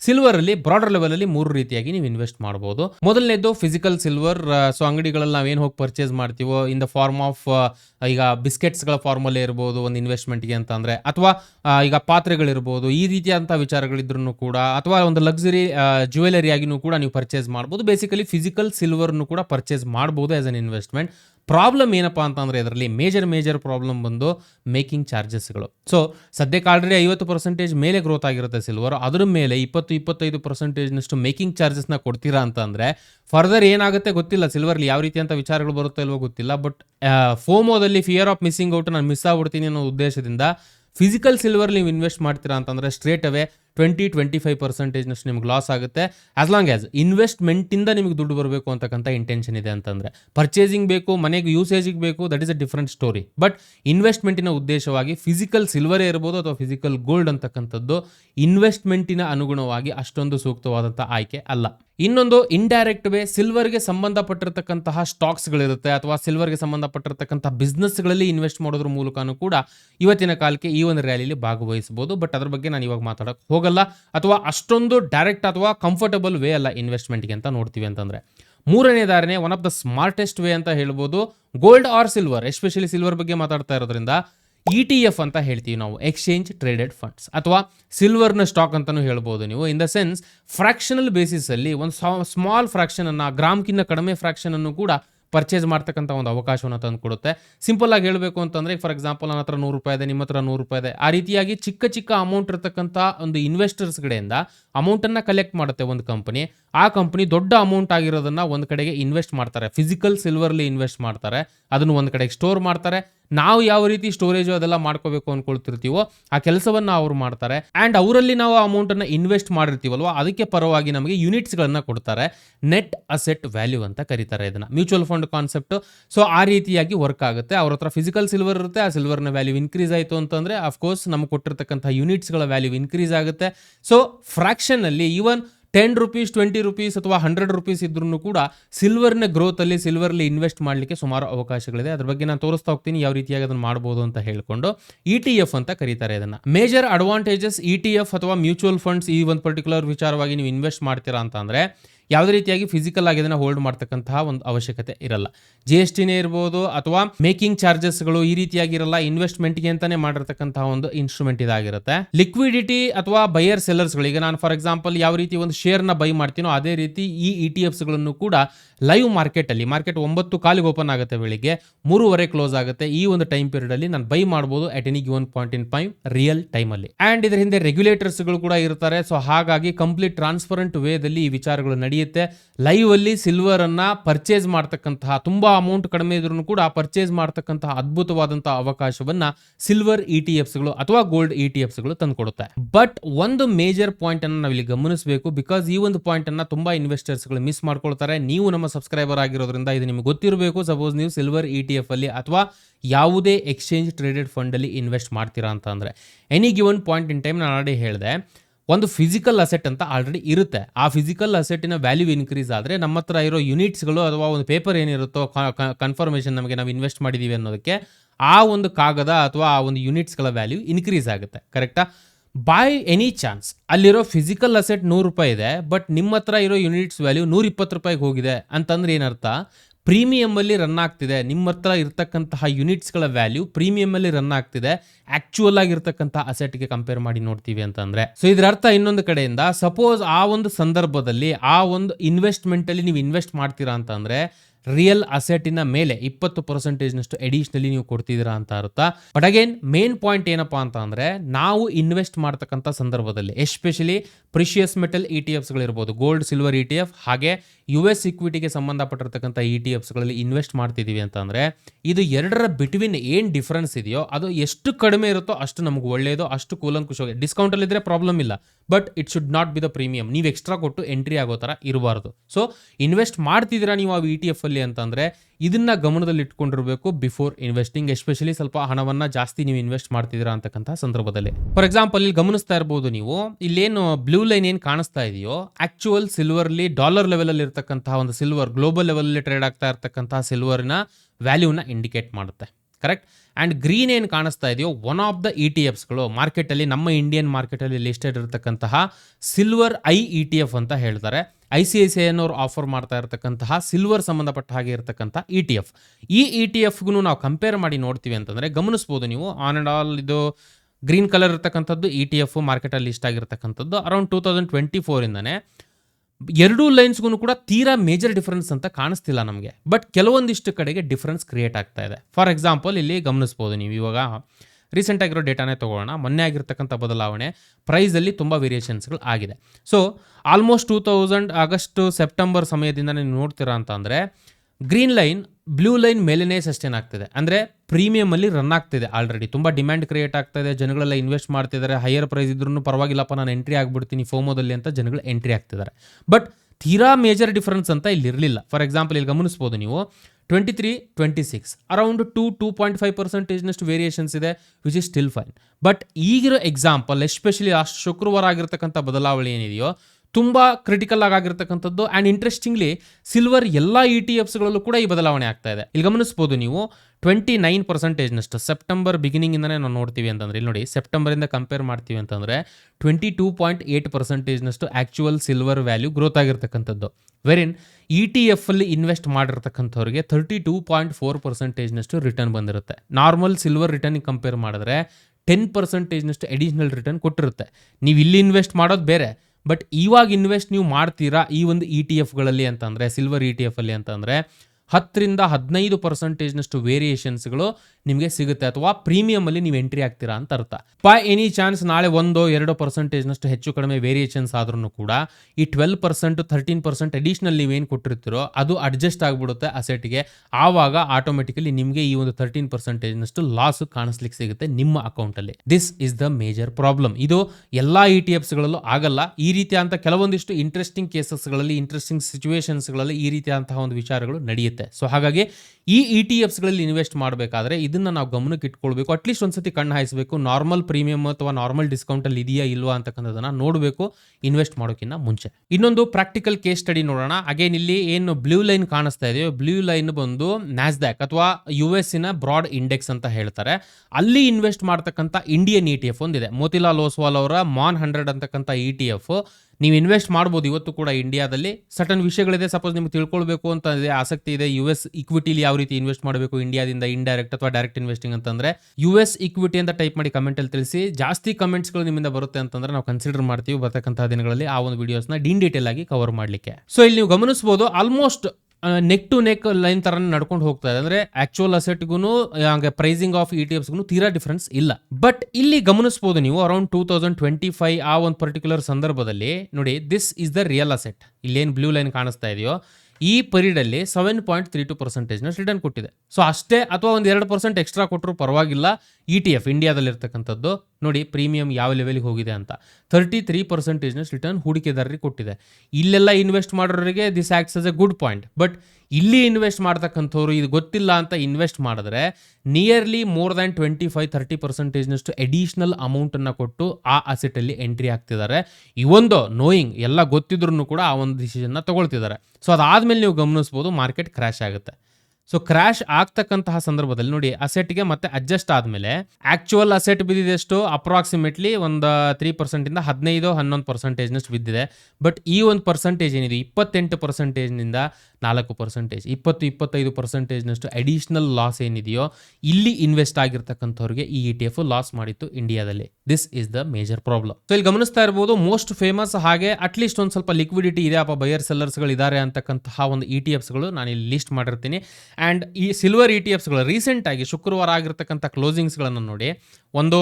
Speaker 1: ಸಿಲ್ವರ್ ಅಲ್ಲಿ ಬ್ರಾಡರ್ ಲೆವೆಲ್ ಅಲ್ಲಿ ಮೂರು ರೀತಿಯಾಗಿ ನೀವು ಇನ್ವೆಸ್ಟ್ ಮಾಡಬಹುದು ಮೊದಲನೇದು ಫಿಸಿಕಲ್ ಸಿಲ್ವರ್ ಸೊ ಅಂಗಡಿಗಳಲ್ಲಿ ನಾವೇನು ಹೋಗಿ ಪರ್ಚೇಸ್ ಮಾಡ್ತೀವೋ ಇನ್ ದ ಫಾರ್ಮ್ ಆಫ್ ಈಗ ಬಿಸ್ಕೆಟ್ಸ್ಗಳ ಫಾರ್ಮಲ್ಲಿ ಇರಬಹುದು ಒಂದು ಇನ್ವೆಸ್ಟ್ಮೆಂಟ್ಗೆ ಅಂತ ಅಂದ್ರೆ ಅಥವಾ ಈಗ ಪಾತ್ರೆಗಳಿರ್ಬೋದು, ಈ ರೀತಿಯಾದಂತಹ ವಿಚಾರಗಳಿದ್ರು ಕೂಡ, ಅಥವಾ ಒಂದು ಲಕ್ಸುರಿ ಜ್ಯುವೆಲರಿ ಆಗಿನೂ ಕೂಡ ನೀವು ಪರ್ಚೇಸ್ ಮಾಡಬಹುದು ಬೇಸಿಕಲಿ ಫಿಸಿಕಲ್ ಸಿಲ್ವರ್ನು ಕೂಡ ಪರ್ಚೇಸ್ ಮಾಡ್ಬೋದು ಆಸ್ ಅನ್ ಇನ್ವೆಸ್ಟ್ಮೆಂಟ್ ಪ್ರಾಬ್ಲಮ್ ಏನಪ್ಪ ಅಂತಂದರೆ ಇದರಲ್ಲಿ ಮೇಜರ್ ಮೇಜರ್ ಪ್ರಾಬ್ಲಮ್ ಬಂದು ಮೇಕಿಂಗ್ ಚಾರ್ಜಸ್ಗಳು. ಸೊ ಸದ್ಯಕ್ಕೆ ಆಲ್ರೆಡಿ ಐವತ್ತು ಪರ್ಸೆಂಟೇಜ್ ಮೇಲೆ ಗ್ರೋತ್ ಆಗಿರುತ್ತೆ ಸಿಲ್ವರ್ ಅದ್ರ ಮೇಲೆ ಇಪ್ಪತ್ತು, ಇಪ್ಪತ್ತೈದು ಪರ್ಸೆಂಟೇಜ್ನಷ್ಟು ಮೇಕಿಂಗ್ ಚಾರ್ಜಸ್ನ ಕೊಡ್ತೀರಾ ಅಂತಂದರೆ ಫರ್ದರ್ ಏನಾಗುತ್ತೆ ಗೊತ್ತಿಲ್ಲ. ಸಿಲ್ವರ್ಲಿ ಯಾವ ರೀತಿ ಅಂತ ವಿಚಾರಗಳು ಬರುತ್ತೋ ಇಲ್ವೋ ಗೊತ್ತಿಲ್ಲ. ಬಟ್ ಫೋಮೋದಲ್ಲಿ ಫಿಯರ್ ಆಫ್ ಮಿಸ್ಸಿಂಗ್ ಔಟ್ ನಾನು ಮಿಸ್ ಆಗ್ಬಿಡ್ತೀನಿ ಅನ್ನೋ ಉದ್ದೇಶದಿಂದ ಫಿಸಿಕಲ್ ಸಿಲ್ವರ್ ನೀವು ಇನ್ವೆಸ್ಟ್ ಮಾಡ್ತೀರಾ ಅಂತಂದರೆ straight away twenty twenty five ಪರ್ಸೆಂಟೇಜ್ನಷ್ಟು ನಿಮ್ಗೆ ಲಾಸ್ ಆಗುತ್ತೆ. ಆಸ್ ಲಾಂಗ್ ಆಸ್ ಇನ್ವೆಸ್ಟ್ಮೆಂಟಿಂದ ನಿಮಗೆ ದುಡ್ಡು ಬರಬೇಕು ಅಂತಕ್ಕಂಥ ಇಂಟೆನ್ಷನ್ ಇದೆ ಅಂತಂದರೆ. ಪರ್ಚೇಸಿಂಗ್ ಬೇಕು, ಮನೆಗೆ ಯೂಸೇಜಿಗೆ ಬೇಕು that is a different story but ಇನ್ವೆಸ್ಟ್ಮೆಂಟಿನ ಉದ್ದೇಶವಾಗಿ ಫಿಸಿಕಲ್ ಸಿಲ್ವರೇ ಇರ್ಬೋದು ಅಥವಾ ಫಿಸಿಕಲ್ ಗೋಲ್ಡ್ ಅಂತಕ್ಕಂಥದ್ದು ಇನ್ವೆಸ್ಟ್ಮೆಂಟಿನ ಅನುಗುಣವಾಗಿ ಅಷ್ಟೊಂದು ಸೂಕ್ತವಾದಂಥ ಆಯ್ಕೆ ಅಲ್ಲ. ಇನ್ನೊಂದು ಇಂಡೈರೆಕ್ಟ್ ವೇ ಸಿಲ್ವರ್ಗೆ ಸಂಬಂಧಪಟ್ಟಿರ್ತಕ್ಕಂತಹ ಸ್ಟಾಕ್ಸ್ಗಳಿರುತ್ತೆ ಅಥವಾ ಸಿಲ್ವರ್ಗೆ ಸಂಬಂಧಪಟ್ಟಿರ್ತಕ್ಕಂಥ ಬಿಸ್ನೆಸ್ಗಳಲ್ಲಿ ಇನ್ವೆಸ್ಟ್ ಮಾಡೋದ್ರ ಮೂಲಕನೂ ಕೂಡ ಇವತ್ತಿನ ಕಾಲಕ್ಕೆ ಈ ಒಂದು ರ್ಯಾಲಿಲಿ ಭಾಗವಹಿಸಬಹುದು. ಬಟ್ ಅದ್ರ ಬಗ್ಗೆ ನಾನು ಇವಾಗ ಮಾತಾಡೋಕೆ ಹೋಗಲ್ಲ ಅಥವಾ ಅಷ್ಟೊಂದು ಡೈರೆಕ್ಟ್ ಅಥವಾ ಕಂಫರ್ಟಬಲ್ ವೇ ಅಲ್ಲ ಇನ್ವೆಸ್ಟ್ಮೆಂಟ್ಗೆ ಅಂತ ನೋಡ್ತೀವಿ ಅಂತಂದರೆ. ಮೂರನೇ ದಾರಿನೇ one of the smartest way ಅಂತ ಹೇಳ್ಬೋದು. Gold or silver especially silver ಬಗ್ಗೆ ಮಾತಾಡ್ತಾ ಇರೋದ್ರಿಂದ ಇ ಟಿ ಎಫ್ ಅಂತ ಹೇಳ್ತೀವಿ ನಾವು ಎಕ್ಸ್ಚೇಂಜ್ ಟ್ರೇಡೆಡ್ ಫಂಡ್ಸ್ ಅಥವಾ ಸಿಲ್ವರ್ನ ಸ್ಟಾಕ್ ಅಂತಲೂ ಹೇಳ್ಬೋದು ನೀವು. ಇನ್ ದ ಸೆನ್ಸ್ ಫ್ರಾಕ್ಷನಲ್ ಬೇಸಿಸಲ್ಲಿ ಒಂದು ಸ್ಮಾಲ್ ಫ್ರಾಕ್ಷನನ್ನು ಗ್ರಾಮ್ಕಿನ್ನ ಕಡಿಮೆ ಫ್ರಾಕ್ಷನನ್ನು ಕೂಡ ಪರ್ಚೇಸ್ ಮಾಡ್ತಕ್ಕಂಥ ಒಂದು ಅವಕಾಶವನ್ನು ತಂದು ಕೊಡುತ್ತೆ. ಸಿಂಪಲ್ ಆಗಿ ಹೇಳಬೇಕು ಅಂತಂದರೆ ಫಾರ್ ಎಕ್ಸಾಂಪಲ್ ನನ್ನ ಹತ್ರ ನೂರು ರೂಪಾಯಿ ಇದೆ, ನಿಮ್ಮ ಹತ್ರ ನೂರು ರೂಪಾಯಿ ಇದೆ. ಆ ರೀತಿಯಾಗಿ ಚಿಕ್ಕ ಚಿಕ್ಕ ಅಮೌಂಟ್ ಇರತಕ್ಕಂಥ ಒಂದು ಇನ್ವೆಸ್ಟರ್ಸ್ ಕಡೆಯಿಂದ ಅಮೌಂಟನ್ನು ಕಲೆಕ್ಟ್ ಮಾಡುತ್ತೆ ಒಂದು ಕಂಪನಿ ಆ ಕಂಪನಿ ದೊಡ್ಡ ಅಮೌಂಟ್ ಆಗಿರೋದನ್ನ ಒಂದು ಕಡೆಗೆ ಇನ್ವೆಸ್ಟ್ ಮಾಡ್ತಾರೆ. ಫಿಸಿಕಲ್ ಸಿಲ್ವರ್ಲಿ ಇನ್ವೆಸ್ಟ್ ಮಾಡ್ತಾರೆ. ಅದನ್ನು ಒಂದು ಕಡೆಗೆ ಸ್ಟೋರ್ ಮಾಡ್ತಾರೆ. ನಾವು ಯಾವ ರೀತಿ ಸ್ಟೋರೇಜು ಅದೆಲ್ಲ ಮಾಡ್ಕೋಬೇಕು ಅನ್ಕೊಳ್ತಿರ್ತೀವೋ ಆ ಕೆಲಸವನ್ನ ಅವರು ಮಾಡ್ತಾರೆ. ಆ್ಯಂಡ್ ಅವರಲ್ಲಿ ನಾವು ಅಮೌಂಟ್ ಅಮೌಂಟನ್ನು ಇನ್ವೆಸ್ಟ್ ಮಾಡಿರ್ತೀವಲ್ವ, ಅದಕ್ಕೆ ಪರವಾಗಿ ನಮಗೆ ಯೂನಿಟ್ಸ್ಗಳನ್ನ ಕೊಡ್ತಾರೆ. ನೆಟ್ ಅಸೆಟ್ ವ್ಯಾಲ್ಯೂ ಅಂತ ಕರೀತಾರೆ ಇದನ್ನ. ಮ್ಯೂಚುವಲ್ ಫಂಡ್ ಕಾನ್ಸೆಪ್ಟ್ ಸೊ ಆ ರೀತಿಯಾಗಿ ವರ್ಕ್ ಆಗುತ್ತೆ. ಅವ್ರ ಹತ್ರ ಫಿಸಿಕಲ್ ಸಿಲ್ವರ್ ಇರುತ್ತೆ, ಆ ಸಿಲ್ವರ್ನ ವ್ಯಾಲ್ಯೂ ಇನ್ಕ್ರೀಸ್ ಆಯಿತು ಅಂತಂದರೆ ಅಫ್ಕೋರ್ಸ್ ನಮ್ಗೆ ಕೊಟ್ಟಿರ್ತಕ್ಕಂಥ ಯೂನಿಟ್ಸ್ಗಳ ವ್ಯಾಲ್ಯೂ ಇನ್ಕ್ರೀಸ್ ಆಗುತ್ತೆ. So ಫ್ರಾಕ್ಷನಲ್ಲಿ even ten rupees twenty rupees ಅಥವಾ ಹಂಡ್ರೆಡ್ ರುಪೀಸ್ ಇದ್ರೂ ಕೂಡ ಸಿಲ್ವರ್ನ ಗ್ರೋತಲ್ಲಿ ಸಿಲ್ವರ್ಲಿ ಇನ್ವೆಸ್ಟ್ ಮಾಡಲಿಕ್ಕೆ ಸುಮಾರು ಅವಕಾಶಗಳಿದೆ. ಅದ್ರ ಬಗ್ಗೆ ನಾನು ತೋರಿಸ್ತಾ ಹೋಗ್ತೀನಿ ಯಾವ ರೀತಿಯಾಗಿ ಅದನ್ನು ಮಾಡ್ಬೋದು ಅಂತ ಹೇಳಿಕೊಂಡು. ಇ ಟಿ ಎಫ್ ಅಂತ ಕರೀತಾರೆ ಇದನ್ನು major advantages E T F ಅಥವಾ ಮ್ಯೂಚುವಲ್ ಫಂಡ್ಸ್ ಈ ಒಂದು ಪರ್ಟಿಕ್ಯುಲರ್ ವಿಚಾರವಾಗಿ ನೀವು ಇನ್ವೆಸ್ಟ್ ಮಾಡ್ತೀರಾ ಅಂತ ಅಂದರೆ ಯಾವುದೇ ರೀತಿಯಾಗಿ ಫಿಸಿಕಲ್ ಆಗಿ ಅದನ್ನು ಹೋಲ್ಡ್ ಮಾಡ್ತಕ್ಕಂತಹ ಒಂದು ಅವಶ್ಯಕತೆ ಇರಲ್ಲ. ಜಿ ಎಸ್ ಟಿನೇ ಇರ್ಬೋದು ಅಥವಾ ಮೇಕಿಂಗ್ ಚಾರ್ಜಸ್ಗಳು ಈ ರೀತಿಯಾಗಿರಲ್ಲ ಇನ್ವೆಸ್ಟ್ಮೆಂಟ್ಗೆ ಅಂತಾನೆ ಮಾಡಿರ್ತಕ್ಕಂತಹ ಒಂದು ಇನ್ಸ್ಟ್ರೂಮೆಂಟ್ ಇದಾಗಿರುತ್ತೆ. ಲಿಕ್ವಿಡಿಟಿ ಅಥವಾ ಬೈಯರ್ ಸೆಲ್ಲರ್ಸ್ಗಳು ಈಗ ನಾನು ಫಾರ್ ಎಕ್ಸಾಂಪಲ್ ಯಾವ ರೀತಿ ಒಂದು ಶೇರ್ನ ಬೈ ಮಾಡ್ತೀನೋ ಅದೇ ರೀತಿ ಈ ಇ ಟಿ ಎಫ್ಸ್ಗಳನ್ನು ಕೂಡ ಲೈವ್ ಮಾರ್ಕೆಟಲ್ಲಿ ಮಾರ್ಕೆಟ್ ಒಂಬತ್ತು ಕಾಲಿಗೆ ಓಪನ್ ಆಗುತ್ತೆ ಬೆಳಿಗ್ಗೆ, ಮೂರುವರೆ ಕ್ಲೋಸ್ ಆಗುತ್ತೆ ಈ ಒಂದು ಟೈಮ್ ಪೀರಿಯಡ್ ನಾನು ಬೈ ಮಾಡ್ಬೋದು at any given point in time real time ಅಲ್ಲಿ. ಆ್ಯಂಡ್ ಇದರ ಹಿಂದೆ ರೆಗ್ಯುಲೇಟರ್ಸ್ಗಳು ಕೂಡ ಇರ್ತಾರೆ ಸೊ ಹಾಗಾಗಿ ಕಂಪ್ಲೀಟ್ ಟ್ರಾನ್ಸ್ಪರೆಂಟ್ ವೇದಲ್ಲಿ ಈ ವಿಚಾರಗಳು ನಡೆಯುತ್ತೆ ಲೈವ್ ಅಲ್ಲಿ ಸಿಲ್ವರ್ ಅನ್ನ ಪರ್ಚೇಸ್ ಮಾಡ್ತಕ್ಕಂತಹ, ತುಂಬಾ ಅಮೌಂಟ್ ಕಡಿಮೆ ಇದ್ರೂ ಕೂಡ ಪರ್ಚೇಸ್ ಮಾಡ್ತಕ್ಕಂತಹ ಅದ್ಭುತವಾದಂತಹ ಅವಕಾಶವನ್ನ ಸಿಲ್ವರ್ ಇ ಟಿ ಎಫ್ಸ್ಗಳು ಅಥವಾ ಗೋಲ್ಡ್ ಇ ಟಿ ಎಫ್ಸ್ಗಳು ತಂದುಕೊಡುತ್ತೆ. ಬಟ್ ಒಂದು ಮೇಜರ್ ಪಾಯಿಂಟ್ ಅನ್ನು ನಾವಿಲ್ಲಿ ಗಮನಿಸಬೇಕು. ಬಿಕಾಸ್ ಈ ಒಂದು ಪಾಯಿಂಟ್ ತುಂಬ ಇನ್ವೆಸ್ಟರ್ಸ್ಗಳು ಮಿಸ್ ಮಾಡ್ಕೊಳ್ತಾರೆ. ನೀವು ನಮ್ಮ ಸಬ್ಸ್ಕ್ರೈಬರ್ ಆಗಿರೋದ್ರಿಂದ ಇದು ನಿಮಗೆ ಗೊತ್ತಿರಬೇಕು. ಸಪೋಸ್ ನೀವು ಸಿಲ್ವರ್ ಇ ಟಿ ಎಫ್ ಅಲ್ಲಿ ಅಥವಾ ಯಾವುದೇ ಎಕ್ಸ್ಚೇಂಜ್ ಟ್ರೇಡೆಡ್ ಫಂಡಲ್ಲಿ ಇನ್ವೆಸ್ಟ್ ಮಾಡ್ತೀರಾ ಅಂತ any given point in time ನಾನು ಆಲ್ರೆಡಿ ಹೇಳಿದೆ. ಒಂದು ಫಿಸಿಕಲ್ ಅಸೆಟ್ ಅಂತ ಆಲ್ರೆಡಿ ಇರುತ್ತೆ. ಆ ಫಿಸಿಕಲ್ ಅಸೆಟ್ನ ವ್ಯಾಲ್ಯೂ ಇನ್ಕ್ರೀಸ್ ಆದರೆ ನಮ್ಮ ಹತ್ರ ಇರೋ ಯೂನಿಟ್ಸ್ಗಳು ಅಥವಾ ಒಂದು ಪೇಪರ್ ಏನಿರುತ್ತೋ ಕನ್ಫರ್ಮೇಷನ್ ನಮಗೆ ನಾವು ಇನ್ವೆಸ್ಟ್ ಮಾಡಿದ್ದೀವಿ ಅನ್ನೋದಕ್ಕೆ ಆ ಒಂದು ಕಾಗದ ಅಥವಾ ಆ ಒಂದು ಯೂನಿಟ್ಸ್ಗಳ ವ್ಯಾಲ್ಯೂ ಇನ್ಕ್ರೀಸ್ ಆಗುತ್ತೆ. ಕರೆಕ್ಟಾ ಬೈ ಎನಿ ಚಾನ್ಸ್ ಅಲ್ಲಿರೋ ಫಿಸಿಕಲ್ ಅಸೆಟ್ ನೂರು ರೂಪಾಯಿ ಇದೆ ಬಟ್ ನಿಮ್ಮ ಹತ್ರ ಇರೋ ಯೂನಿಟ್ಸ್ ವ್ಯಾಲ್ಯೂ ನೂರಿಪ್ಪತ್ತು ರೂಪಾಯಿಗೆ ಹೋಗಿದೆ ಅಂತಂದ್ರೆ ಏನರ್ಥ? ಪ್ರೀಮಿಯಮಲ್ಲಿ ರನ್ ಆಗ್ತಿದೆ. ನಿಮ್ಮ ಹತ್ರ ಇರತಕ್ಕಂತಹ ಯೂನಿಟ್ಸ್ಗಳ ವ್ಯಾಲ್ಯೂ ಪ್ರೀಮಿಯಮಲ್ಲಿ ರನ್ ಆಗ್ತಿದೆ. ಆಕ್ಚುಯಲ್ ಆಗಿರ್ತಕ್ಕಂಥ ಅಸೆಟ್ಗೆ ಕಂಪೇರ್ ಮಾಡಿ ನೋಡ್ತೀವಿ ಅಂತಂದ್ರೆ. ಸೊ ಇದರ ಅರ್ಥ ಇನ್ನೊಂದು ಕಡೆಯಿಂದ ಸಪೋಸ್ ಆ ಒಂದು ಸಂದರ್ಭದಲ್ಲಿ, ಆ ಒಂದು ಇನ್ವೆಸ್ಟ್ಮೆಂಟಲ್ಲಿ ನೀವು ಇನ್ವೆಸ್ಟ್ ಮಾಡ್ತೀರಾ ಅಂತಂದ್ರೆ ರಿಯಲ್ ಅಸೆಟಿನ ಮೇಲೆ ಇಪ್ಪತ್ತು ಪರ್ಸೆಂಟೇಜ್ನಷ್ಟು ಎಡಿಷನಲಿ ನೀವು ಕೊಡ್ತಿದ್ದೀರಾ ಅಂತ ಅರ್ಥ ಬಟ್ ಅಗೇನ್ ಮೇನ್ ಪಾಯಿಂಟ್ ಏನಪ್ಪಾ ಅಂತ ಅಂದ್ರೆ ನಾವು ಇನ್ವೆಸ್ಟ್ ಮಾಡ್ತಕ್ಕಂಥ ಸಂದರ್ಭದಲ್ಲಿ especially precious metal E T ಎಫ್ಸ್ಗಳಿರ್ಬೋದು gold silver E T F ಹಾಗೆ ಯು ಎಸ್ ಇಕ್ವಿಟಿಗೆ ಸಂಬಂಧಪಟ್ಟಿರ್ತಕ್ಕಂಥ ಇ ಟಿ ಎಫ್ಸ್ಗಳಲ್ಲಿ ಇನ್ವೆಸ್ಟ್ ಮಾಡ್ತಿದ್ದೀವಿ ಅಂತಂದರೆ ಇದು ಎರಡರ ಬಿಟ್ವೀನ್ ಏನು ಡಿಫ್ರೆನ್ಸ್ ಇದೆಯೋ, ಅದು ಎಷ್ಟು ಕಡಿಮೆ ಇರುತ್ತೋ ಅಷ್ಟು ನಮ್ಗೆ ಒಳ್ಳೆಯದು ಅಷ್ಟು ಕೂಲಂಕುಷವಾಗಿ ಡಿಸ್ಕೌಂಟಲ್ಲಿದ್ದರೆ ಪ್ರಾಬ್ಲಮ್ ಇಲ್ಲ. But it should not be the premium ನೀವು ಎಕ್ಸ್ಟ್ರಾ ಕೊಟ್ಟು ಎಂಟ್ರಿ ಆಗೋ ಥರ ಇರಬಾರ್ದು. ಸೊ ಇನ್ವೆಸ್ಟ್ ಮಾಡ್ತಿದ್ದೀರಾ ನೀವು ಆ ಇ ಟಿ ಎಫ್ ಅಂತಂದರೆ ಇದನ್ನ ಗಮನದಲ್ಲಿ ಇಟ್ಕೊಂಡಿರಬೇಕು ಬಿಫೋರ್ ಇನ್ವೆಸ್ಟಿಂಗ್ ಎಸ್ಪೆಷಲಿ ಸ್ವಲ್ಪ ಹಣವನ್ನ ಜಾಸ್ತಿ ನೀವು ಇನ್ವೆಸ್ಟ್ ಮಾಡ್ತಿದ್ದೀರಾ ಅಂತಕ್ಕಂಥ ಸಂದರ್ಭದಲ್ಲಿ. ಫಾರ್ ಎಕ್ಸಾಂಪಲ್ ಇಲ್ಲಿ ಗಮನಿಸ್ತಾ ಇರ್ಬೋದು ನೀವು, ಇಲ್ಲೇನು ಬ್ಲೂ ಲೈನ್ ಏನು ಕಾಣಿಸ್ತಾ ಇದೆಯೋ ಆಕ್ಚುಯಲ್ ಸಿಲ್ವರ್ಲಿ ಡಾಲರ್ ಲೆವೆಲಲ್ಲಿ ಇರತಕ್ಕಂತಹ ಒಂದು ಸಿಲ್ವರ್ ಗ್ಲೋಬಲ್ ಲೆವೆಲಲ್ಲಿ ಟ್ರೇಡ್ ಆಗ್ತಾ ಇರ್ತಕ್ಕಂತಹ ಸಿಲ್ವರ್ನ ವ್ಯಾಲ್ಯೂನ ಇಂಡಿಕೇಟ್ ಮಾಡುತ್ತೆ. ಕರೆಕ್ಟ್ ಆ್ಯಂಡ್ ಗ್ರೀನ್ ಏನು ಕಾಣಿಸ್ತಾ ಇದೆಯೋ one of the E T ಎಫ್ಸ್ಗಳು ಮಾರ್ಕೆಟಲ್ಲಿ ನಮ್ಮ ಇಂಡಿಯನ್ ಮಾರ್ಕೆಟಲ್ಲಿ ಲಿಸ್ಟೆಡ್ ಇರತಕ್ಕಂತಹ silver I E T F ಅಂತ ಹೇಳ್ತಾರೆ. I C I C I offer ಮಾಡ್ತಾ ಇರತಕ್ಕಂತಹ ಸಿಲ್ವರ್ ಸಂಬಂಧಪಟ್ಟ ಹಾಗೆ ಇರತಕ್ಕಂಥ ಇ ಟಿ ಎಫ್ ಈ ಇ ಟಿ ಎಫ್ಗೂ ನಾವು ಕಂಪೇರ್ ಮಾಡಿ ನೋಡ್ತೀವಿ ಅಂತಂದರೆ ಗಮನಿಸ್ಬೋದು ನೀವು ಆನ್ ಆ್ಯಂಡ್ ಆಲ್ ಇದು ಗ್ರೀನ್ ಕಲರ್ ಇರ್ತಕ್ಕಂಥದ್ದು ಇ ಟಿ ಎಫ್ ಮಾರ್ಕೆಟಲ್ಲಿ ಇಷ್ಟ ಆಗಿರ್ತಕ್ಕಂಥದ್ದು ಅರೌಂಡ್ ಟೂ ತೌಸಂಡ್ ಟ್ವೆಂಟಿ ಫೋರಿಂದನೇ ಎರಡೂ ಲೈನ್ಸ್ಗೂ ಕೂಡ ತೀರಾ ಮೇಜರ್ ಡಿಫ್ರೆನ್ಸ್ ಅಂತ ಕಾಣಿಸ್ತಿಲ್ಲ ನಮಗೆ. ಬಟ್ ಕೆಲವೊಂದಿಷ್ಟು ಕಡೆಗೆ ಡಿಫ್ರೆನ್ಸ್ ಕ್ರಿಯೇಟ್ ಆಗ್ತಾ ಇದೆ. ಫಾರ್ ಎಕ್ಸಾಂಪಲ್ ಇಲ್ಲಿ ಗಮನಿಸ್ಬೋದು ನೀವು ಇವಾಗ ರೀಸೆಂಟ್ ಆಗಿರೋ ಡೇಟಾನೇ ತೊಗೊಳ್ಳೋಣ. ಮೊನ್ನೆ ಆಗಿರ್ತಕ್ಕಂಥ ಬದಲಾವಣೆ ಪ್ರೈಸಲ್ಲಿ ತುಂಬ ವೇರಿಯೇಷನ್ಸ್ಗಳು ಆಗಿದೆ. So almost two thousand August September ಸಮಯದಿಂದ ನೀವು ನೋಡ್ತೀರಾ ಅಂತ ಅಂದರೆ ಗ್ರೀನ್ ಲೈನ್ ಬ್ಲೂ ಲೈನ್ ಮೇಲೇ ಸಸ್ಟೇನ್ ಆಗ್ತಿದೆ. ಅಂದರೆ ಪ್ರೀಮಿಯಮಲ್ಲಿ ರನ್ ಆಗ್ತಿದೆ ಆಲ್ರೆಡಿ ತುಂಬ ಡಿಮ್ಯಾಂಡ್ ಕ್ರಿಯೇಟ್ ಆಗ್ತಾಯಿದೆ ಜನಗಳೆಲ್ಲ ಇನ್ವೆಸ್ಟ್ ಮಾಡ್ತಿದ್ದಾರೆ. ಹೈಯರ್ ಪ್ರೈಸ್ ಇದ್ರೂ ಪರವಾಗಿಲ್ಲಪ್ಪ, ನಾನು ಎಂಟ್ರಿ ಆಗಿಬಿಡ್ತೀನಿ ಫೋಮೋದಲ್ಲಿ ಅಂತ ಜನಗಳು ಎಂಟ್ರಿ ಆಗ್ತಿದ್ದಾರೆ. ಬಟ್ ತೀರಾ ಮೇಜರ್ ಡಿಫ್ರೆನ್ಸ್ ಅಂತ ಇಲ್ಲಿ ಇರಲಿಲ್ಲ. ಫಾರ್ ಎಕ್ಸಾಂಪಲ್ ಇಲ್ಲಿ ಗಮನಿಸ್ಬೋದು ನೀವು. Twenty three twenty six around to two point five ಪರ್ಸೆಂಟೇಜ್ನಷ್ಟು variations ಇದೆ which is still fine but ಈಗಿರೋ ಎಕ್ಸಾಂಪಲ್ ಎಸ್ಪೆಷಲಿ ಲಾಸ್ಟ್ ಶುಕ್ರವಾರ ಆಗಿರ್ತಕ್ಕಂಥ ಬದಲಾವಣೆ ಏನಿದೆಯೋ ತುಂಬ ಕ್ರಿಟಿಕಲ್ ಆಗಿರ್ತಕ್ಕಂಥದ್ದು. ಆ್ಯಂಡ್ ಇಂಟ್ರೆಸ್ಟಿಂಗ್ಲಿ ಸಿಲ್ವರ್ ಎಲ್ಲ ಇ ಟಿ ಎಫ್ಸ್ಗಳಲ್ಲೂ ಕೂಡ ಈ ಬದಲಾವಣೆ ಆಗ್ತಾ ಇದೆ. ಇಲ್ಲಿ ಗಮನಿಸ್ಬೋದು ನೀವು ಟ್ವೆಂಟಿ ನೈನ್ ಪರ್ಸೆಂಟೇಜ್ನಷ್ಟು ಸೆಪ್ಟೆಂಬರ್ ಬಿಗಿನಿಂಗಿಂದನೇ ನಾವು ನೋಡ್ತೀವಿ ಅಂತಂದ್ರೆ, ಇಲ್ಲಿ ನೋಡಿ ಸೆಪ್ಟೆಂಬರಿಂದ ಕಂಪೇರ್ ಮಾಡ್ತೀವಿ ಅಂತಂದರೆ ಟ್ವೆಂಟಿ ಟೂ ಪಾಯಿಂಟ್ ಏಯ್ಟ್ ಪರ್ಸೆಂಟೇಜ್ನಷ್ಟು ಆ್ಯಕ್ಚುವಲ್ ಸಿಲ್ವರ್ ವ್ಯಾಲ್ಯೂ ಗ್ರೋತ್ ಆಗಿರ್ತಕ್ಕಂಥದ್ದು. ವೆರಿನ್ ಇ ಟಿ ಎಫಲ್ಲಿ ಇನ್ವೆಸ್ಟ್ ಮಾಡಿರ್ತಕ್ಕಂಥವ್ರಿಗೆ ಥರ್ಟಿ ಟೂ ಪಾಯಿಂಟ್ ಫೋರ್ ಪರ್ಸೆಂಟೇಜ್ನಷ್ಟು ರಿಟರ್ನ್ ಬಂದಿರುತ್ತೆ. ನಾರ್ಮಲ್ ಸಿಲ್ವರ್ ರಿಟರ್ನಿಗೆ ಕಂಪೇರ್ ಮಾಡಿದ್ರೆ ಟೆನ್ ಪರ್ಸೆಂಟೇಜ್ನಷ್ಟು ಅಡಿಷ್ನಲ್ ರಿಟರ್ನ್ ಕೊಟ್ಟಿರುತ್ತೆ. ನೀವು ಇಲ್ಲಿ ಇನ್ವೆಸ್ಟ್ ಮಾಡೋದು ಬೇರೆ. ಬಟ್ ಇವಾಗ ಇನ್ವೆಸ್ಟ್ ನೀವು ಮಾಡ್ತೀರಾ ಈ ಒಂದು ಇ ಟಿ ಎಫ್ಗಳಲ್ಲಿ ಅಂತಂದರೆ ಸಿಲ್ವರ್ ಇ ಟಿ ಎಫಲ್ಲಿ ಅಂತಂದರೆ ಹತ್ತರಿಂದ ಹದಿನೈದು ಪರ್ಸೆಂಟೇಜ್ನಷ್ಟು ವೇರಿಯೇಷನ್ಸ್ಗಳು ನಿಮಗೆ ಸಿಗುತ್ತೆ ಅಥವಾ ಪ್ರೀಮಿಯಮಲ್ಲಿ ನೀವು ಎಂಟ್ರಿ ಆಗ್ತೀರಾ ಅಂತ ಅರ್ಥ. ಬೈ ಎನಿ ಚಾನ್ಸ್ ನಾಳೆ ಒಂದು ಎರಡು ಪರ್ಸೆಂಟೇಜ್ನಷ್ಟು ಹೆಚ್ಚು ಕಡಿಮೆ ವೇರಿಯೇಷನ್ಸ್ ಆದ್ರೂ ಕೂಡ ಈ twelve percent thirteen percent additional ನೀವೇನು ಕೊಟ್ಟಿರ್ತೀರೋ ಅದು ಅಡ್ಜಸ್ಟ್ ಆಗಿಬಿಡುತ್ತೆ ಅಸೆಟ್ಗೆ ಆವಾಗ ಆಟೋಮೆಟಿಕಲಿ ನಿಮಗೆ ಈ ಒಂದು ತರ್ಟೀನ್ ಪರ್ಸೆಂಟೇಜ್ನಷ್ಟು ಲಾಸ್ ಕಾಣಿಸ್ಲಿಕ್ಕೆ ಸಿಗುತ್ತೆ ನಿಮ್ಮ ಅಕೌಂಟಲ್ಲಿ this is the major problem ಇದು ಎಲ್ಲ ಇ ಟಿ ಎಫ್ಸ್ಗಳಲ್ಲೂ ಆಗಲ್ಲ. ಈ ರೀತಿಯಾದಂಥ ಕೆಲವೊಂದಿಷ್ಟು ಇಂಟ್ರೆಸ್ಟಿಂಗ್ ಕೇಸಸ್ಗಳಲ್ಲಿ ಇಂಟ್ರೆಸ್ಟಿಂಗ್ ಸಿಚುವೇಶನ್ಸ್ಗಳಲ್ಲಿ ಈ ರೀತಿಯಾದಂತಹ ಒಂದು ವಿಚಾರಗಳು ನಡೆಯುತ್ತೆ. ಸೊ ಹಾಗಾಗಿ ಈ ಇ ಟಿ ಎಫ್ಸ್ಗಳಲ್ಲಿ ಇನ್ವೆಸ್ಟ್ ಮಾಡಬೇಕಾದ್ರೆ ಇದನ್ನು ನಾವು ಗಮನಕ್ಕೆ ಇಟ್ಕೊಳ್ಬೇಕು. ಅಟ್ಲೀಸ್ಟ್ ಒಂದ್ಸತಿ ಕಣ್ಣು ಹಾಯಿಸಬೇಕು. ನಾರ್ಮಲ್ ಪ್ರೀಮಿಯಂ ಅಥವಾ ನಾರ್ಮಲ್ ಡಿಸ್ಕೌಂಟಲ್ಲಿ ಇದೆಯಾ ಇಲ್ವಾ ಅಂತಕ್ಕಂಥದ್ದನ್ನು ನೋಡಬೇಕು ಇನ್ವೆಸ್ಟ್ ಮಾಡೋಕ್ಕಿಂತ ಮುಂಚೆ. ಇನ್ನೊಂದು ಪ್ರಾಕ್ಟಿಕಲ್ ಕೇಸ್ ಸ್ಟಡಿ ನೋಡೋಣ. ಅಗೇನ್ ಇಲ್ಲಿ ಏನು ಬ್ಲೂ ಲೈನ್ ಕಾಣಿಸ್ತಾ ಇದೆಯೋ ಬ್ಲೂ ಲೈನ್ ಬಂದು ನ್ಯಾಸ್ಡ್ಯಾಕ್ ಅಥವಾ ಯು ಇನ ಬ್ರಾಡ್ ಇಂಡೆಕ್ಸ್ ಅಂತ ಹೇಳ್ತಾರೆ. ಅಲ್ಲಿ ಇನ್ವೆಸ್ಟ್ ಮಾಡ್ತಕ್ಕಂಥ ಇಂಡಿಯನ್ ಇ ಟಿ ಎಫ್ ಒಂದಿದೆ. ಮೋತಿಲಾಲ್ ಓಸ್ವಾಲ್ ಅವರ ಮಾನ್ ಹಂಡ್ರೆಡ್ ಅಂತಕ್ಕಂಥ ಇ ಟಿ ಎಫ್ ನೀವು ಇನ್ವೆಸ್ಟ್ ಮಾಡ್ಬೋದು ಇವತ್ತು ಕೂಡ ಇಂಡಿಯಾದಲ್ಲಿ ಸಟನ್ ವಿಷಯಗಳಿದೆ ಸಪೋಸ್ ನಿಮ್ಗೆ ತಿಳ್ಕೊಳ್ಬೇಕು ಅಂತ ಇದೆ, ಆಸಕ್ತಿ ಇದೆ ಯು ಎಸ್ ಇಕ್ವಿಟಿಲಿ ಯಾವ ರೀತಿ ಇನ್ವೆಸ್ಟ್ ಮಾಡಬೇಕು ಇಂಡಿಯಾದಿಂದ ಇಂಡೈರೆಕ್ಟ್ ಅಥವಾ ಡೈರೆಕ್ಟ್ ಇನ್ವೆಸ್ಟಿಂಗ್ ಅಂತಂದ್ರೆ ಯು ಎಸ್ ಇಕ್ವಿಟಿ ಅಂತ ಟೈಪ್ ಮಾಡಿ ಕಮೆಂಟಲ್ಲಿ ತಿಳಿಸಿ. ಜಾಸ್ತಿ ಕಮೆಂಟ್ಸ್ಗಳು ನಿಮ್ಮಿಂದ ಬರುತ್ತೆ ಅಂತಂದ್ರೆ ನಾವು ಕನ್ಸಿಡರ್ ಮಾಡ್ತೀವಿ ಬರ್ತಕ್ಕಂತಹ ದಿನಗಳಲ್ಲಿ ಆ ಒಂದು ವಿಡಿಯೋಸ್ನ ಡಿನ್ ಡೀಟೇಲ್ ಆಗಿ ಕವರ್ ಮಾಡಲಿಕ್ಕೆ. ಸೊ ಇಲ್ಲಿ ನೀವು ಗಮನಿಸಬಹುದು almost neck to neck line ತರ ನಡ್ಕೊಂಡು ಹೋಗ್ತಾ ಇದೆ. ಅಂದ್ರೆ ಆಕ್ಚುಯಲ್ ಅಸೆಟ್ಗೂ ಹಂಗೆ ಪ್ರೈಸಿಂಗ್ ಆಫ್ ಇ ಟಿ ಎಫ್ಸ್ಗೂ ತೀರಾ ಡಿಫರೆನ್ಸ್ ಇಲ್ಲ. ಬಟ್ ಇಲ್ಲಿ ಗಮನಿಸಬಹುದು ನೀವು around two thousand twenty five ಆ ಒಂದು ಪರ್ಟಿಕ್ಯುಲರ್ ಸಂದರ್ಭದಲ್ಲಿ, ನೋಡಿ this is the real asset ಇಲ್ಲೇನು ಬ್ಲೂ ಲೈನ್ ಕಾಣಿಸ್ತಾ ಇದೆಯೋ ಈ ಪೀರಿಯಡಲ್ಲಿ ಸೆವೆನ್ ಪಾಯಿಂಟ್ ತ್ರೀ ಟು ಪರ್ಸೆಂಟೇಜ್ನ ರಿಟರ್ನ್ ಕೊಟ್ಟಿದೆ. ಸೊ ಅಷ್ಟೇ ಅಥವಾ ಒಂದು ಎರಡು ಪರ್ಸೆಂಟ್ ಎಕ್ಸ್ಟ್ರಾ ಕೊಟ್ಟರು ಪರವಾಗಿಲ್ಲ. ಇ ಟಿ ಎಫ್ ಇಂಡಿಯಾದಲ್ಲಿರ್ತಕ್ಕಂಥದ್ದು, ನೋಡಿ ಪ್ರೀಮಿಯಂ ಯಾವ ಲೆವೆಲ್ಗೆ ಹೋಗಿದೆ ಅಂತ. ತರ್ಟಿ ತ್ರೀ ಪರ್ಸೆಂಟೇಜ್ನ ರಿಟರ್ನ್ ಹೂಡಿಕೆದಾರರಿಗೆ ಕೊಟ್ಟಿದೆ. ಇಲ್ಲೆಲ್ಲ ಇನ್ವೆಸ್ಟ್ ಮಾಡೋರಿಗೆ this acts as a good point but ಇಲ್ಲಿ ಇನ್ವೆಸ್ಟ್ ಮಾಡ್ತಕ್ಕಂಥವ್ರು, ಇದು ಗೊತ್ತಿಲ್ಲ ಅಂತ ಇನ್ವೆಸ್ಟ್ ಮಾಡಿದ್ರೆ nearly more than twenty five thirty ಪರ್ಸೆಂಟೇಜ್ನಷ್ಟು additional ಅಮೌಂಟನ್ನು ಕೊಟ್ಟು ಆ ಅಸೆಟಲ್ಲಿ ಎಂಟ್ರಿ ಆಗ್ತಿದ್ದಾರೆ ಇವೊಂದು ನೋಯಿಂಗ್ ಎಲ್ಲ ಗೊತ್ತಿದ್ರು ಕೂಡ ಆ ಒಂದು ಡಿಸಿಷನ್ನ ತೊಗೊಳ್ತಿದ್ದಾರೆ. ಸೊ ಅದಾದಮೇಲೆ ನೀವು ಗಮನಿಸ್ಬೋದು ಮಾರ್ಕೆಟ್ ಕ್ರ್ಯಾಶ್ ಆಗುತ್ತೆ. ಸೊ ಕ್ರ್ಯಾಶ್ ಆಗ್ತಕ್ಕಂತಹ ಸಂದರ್ಭದಲ್ಲಿ ನೋಡಿ ಅಸೆಟ್ಗೆ ಮತ್ತೆ ಅಡ್ಜಸ್ಟ್ ಆದಮೇಲೆ ಆಕ್ಚುವಲ್ ಅಸೆಟ್ ಬಿದ್ದಿದೆಷ್ಟು ಅಪ್ರಾಕ್ಸಿಮೇಟ್ಲಿ ಒಂದು ತ್ರೀ ಪರ್ಸೆಂಟಿಂದ ಹದಿನೈದು, ಹನ್ನೊಂದು ಪರ್ಸೆಂಟೇಜ್ನಷ್ಟು ಬಿದ್ದಿದೆ. ಬಟ್ ಈ ಒಂದು ಪರ್ಸೆಂಟೇಜ್ ಏನಿದೆ? ಇಪ್ಪತ್ತೆಂಟು ಪರ್ಸೆಂಟೇಜ್ನಿಂದ ನಾಲ್ಕು ಪರ್ಸೆಂಟೇಜ್ ಇಪ್ಪತ್ತು, ಇಪ್ಪತ್ತೈದು ಪರ್ಸೆಂಟೇಜ್ನಷ್ಟು ಅಡಿಷ್ನಲ್ ಲಾಸ್ ಏನಿದೆಯೋ, ಇಲ್ಲಿ ಇನ್ವೆಸ್ಟ್ ಆಗಿರ್ತಕ್ಕಂಥವ್ರಿಗೆ ಈ ಇ ಟಿ ಎಫ್ ಲಾಸ್ ಮಾಡಿತ್ತು ಇಂಡಿಯಾದಲ್ಲಿ this is the major problem so ಇಲ್ಲಿ ಗಮನಿಸ್ತಾ ಇರ್ಬೋದು ಮೋಸ್ಟ್ ಫೇಮಸ್ ಹಾಗೆ ಅಟ್ಲೀಸ್ಟ್ ಒಂದು ಸ್ವಲ್ಪ ಲಿಕ್ವಿಡಿಟಿ ಇದೆ, ಅಪ್ಪ ಬಯರ್ ಸೆಲ್ಲರ್ಸ್ಗಳು ಇದ್ದಾರೆ ಅಂತಕ್ಕಂತಹ ಒಂದು ಇ ಟಿ ಎಫ್ಸ್ಗಳು ನಾನು ಇಲ್ಲಿ ಲಿಸ್ಟ್ ಮಾಡಿರ್ತೀನಿ. ಆ್ಯಂಡ್ ಈ ಸಿಲ್ವರ್ ಇ ಟಿ ಎಫ್ಸ್ಗಳು ರೀಸೆಂಟಾಗಿ ಶುಕ್ರವಾರ ಆಗಿರ್ತಕ್ಕಂಥ ಕ್ಲೋಸಿಂಗ್ಸ್ಗಳನ್ನು ನೋಡಿ, ಒಂದು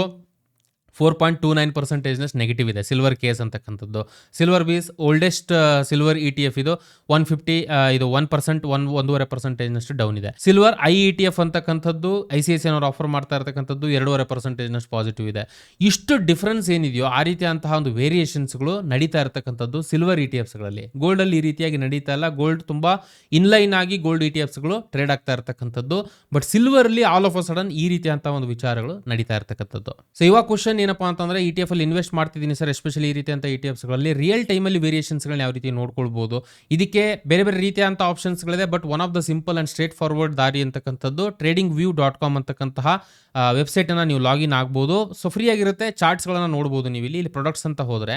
Speaker 1: four point two nine percentage negative ಇದೆ. ಸಿಲ್ವರ್ ಕೇಸ್ ಅಂತಕ್ಕಂಥದ್ದು. Silver BeES oldest silver E T F ಇದು ಒನ್ ಫಿಫ್ಟಿ ಇದು ಒನ್ ಪರ್ಸೆಂಟ್ ಒನ್ ಒಂದೂವರೆ ಪರ್ಸೆಂಟೇಜ್ನಷ್ಟು ಡೌನ್ ಇದೆ. Silver I E T F ಅಂತಕ್ಕಂಥದ್ದು I C I C I offer ಮಾಡ್ತಾ ಇರತಕ್ಕಂಥದ್ದು ಎರಡೂವರೆ ಪರ್ಸೆಂಟೇಜ್ನಷ್ಟು ಪಾಸಿಟಿವ್ ಇದೆ. ಇಷ್ಟು ಡಿಫ್ರೆನ್ಸ್ ಏನಿದೆಯೋ ಆ ರೀತಿಯಂತಹ ಒಂದು ವೇರಿಯೇಷನ್ಸ್ಗಳು ನಡೀತಾ ಇರತಕ್ಕಂಥದ್ದು ಸಿಲ್ವರ್ ಇ ಟಿ ಎಫ್ಸ್ಗಳಲ್ಲಿ ಗೋಲ್ಡಲ್ಲಿ ಈ ರೀತಿಯಾಗಿ ನಡೀತಾ ಇಲ್ಲ. ಗೋಲ್ಡ್ ತುಂಬ ಇನ್ಲೈನ್ ಆಗಿ ಗೋಲ್ಡ್ ಇ ಟಿ ಎಫ್ಸ್ಗಳು ಟ್ರೇಡ್ ಆಗ್ತಾ ಇರತಕ್ಕಂಥದ್ದು. ಬಟ್ ಸಿಲ್ವರ್ಲಿ ಆಲ್ ಆಫ್ ಅ ಸಡನ್ ಈ ರೀತಿಯಂತಹ ಒಂದು ವಿಚಾರಗಳು ನಡೀತಾ ಇರತಕ್ಕಂಥದ್ದು. ಸೊ ಇವಾಗ ಕ್ವಶನ್ ಏನಪ್ಪಾ ಅಂತಂದ್ರೆ ಇ ಟಿ ಎಫ್ ಅಲ್ಲಿ ಇನ್ವೆಸ್ಟ್ ಮಾಡ್ತಿದ್ದೀನಿ ಸರ್ ಎಸ್ಪೆಷಲಿ ಈ ರೀತಿಯಂತ ಇ ಟಿ ಎಫ್ಸ್ಗಳಲ್ಲಿ ರಿಯಲ್ ಟೈಮಲ್ಲಿ ವೇರಿಯೇಷನ್ಸ್ಗಳನ್ನ ಯಾವ ರೀತಿ ನೋಡ್ಕೊಳ್ಬೋದು? ಇದಕ್ಕೆ ಬೇರೆ ಬೇರೆ ರೀತಿಯಂಥ ಆಪ್ಷನ್ಸ್ಗಳಿದೆ but one of the simple and straightforward ದಾರಿ ಅಂತಕ್ಕಂಥದ್ದು ಟ್ರೇಡಿಂಗ್ ವ್ಯೂ ಡಾಟ್ ಕಾಮ್ ಅಂತಕ್ಕಂತಹ ವೆಬ್ಸೈಟನ್ನು ನೀವು ಲಾಗಿನ್ ಆಗ್ಬೋದು. ಸೊ ಫ್ರೀ ಆಗಿರುತ್ತೆ ಚಾರ್ಟ್ಸ್ಗಳನ್ನು ನೋಡ್ಬೋದು ನೀವು ಇಲ್ಲಿ. ಇಲ್ಲಿ ಪ್ರಾಡಕ್ಟ್ಸ್ ಅಂತ ಹೋದರೆ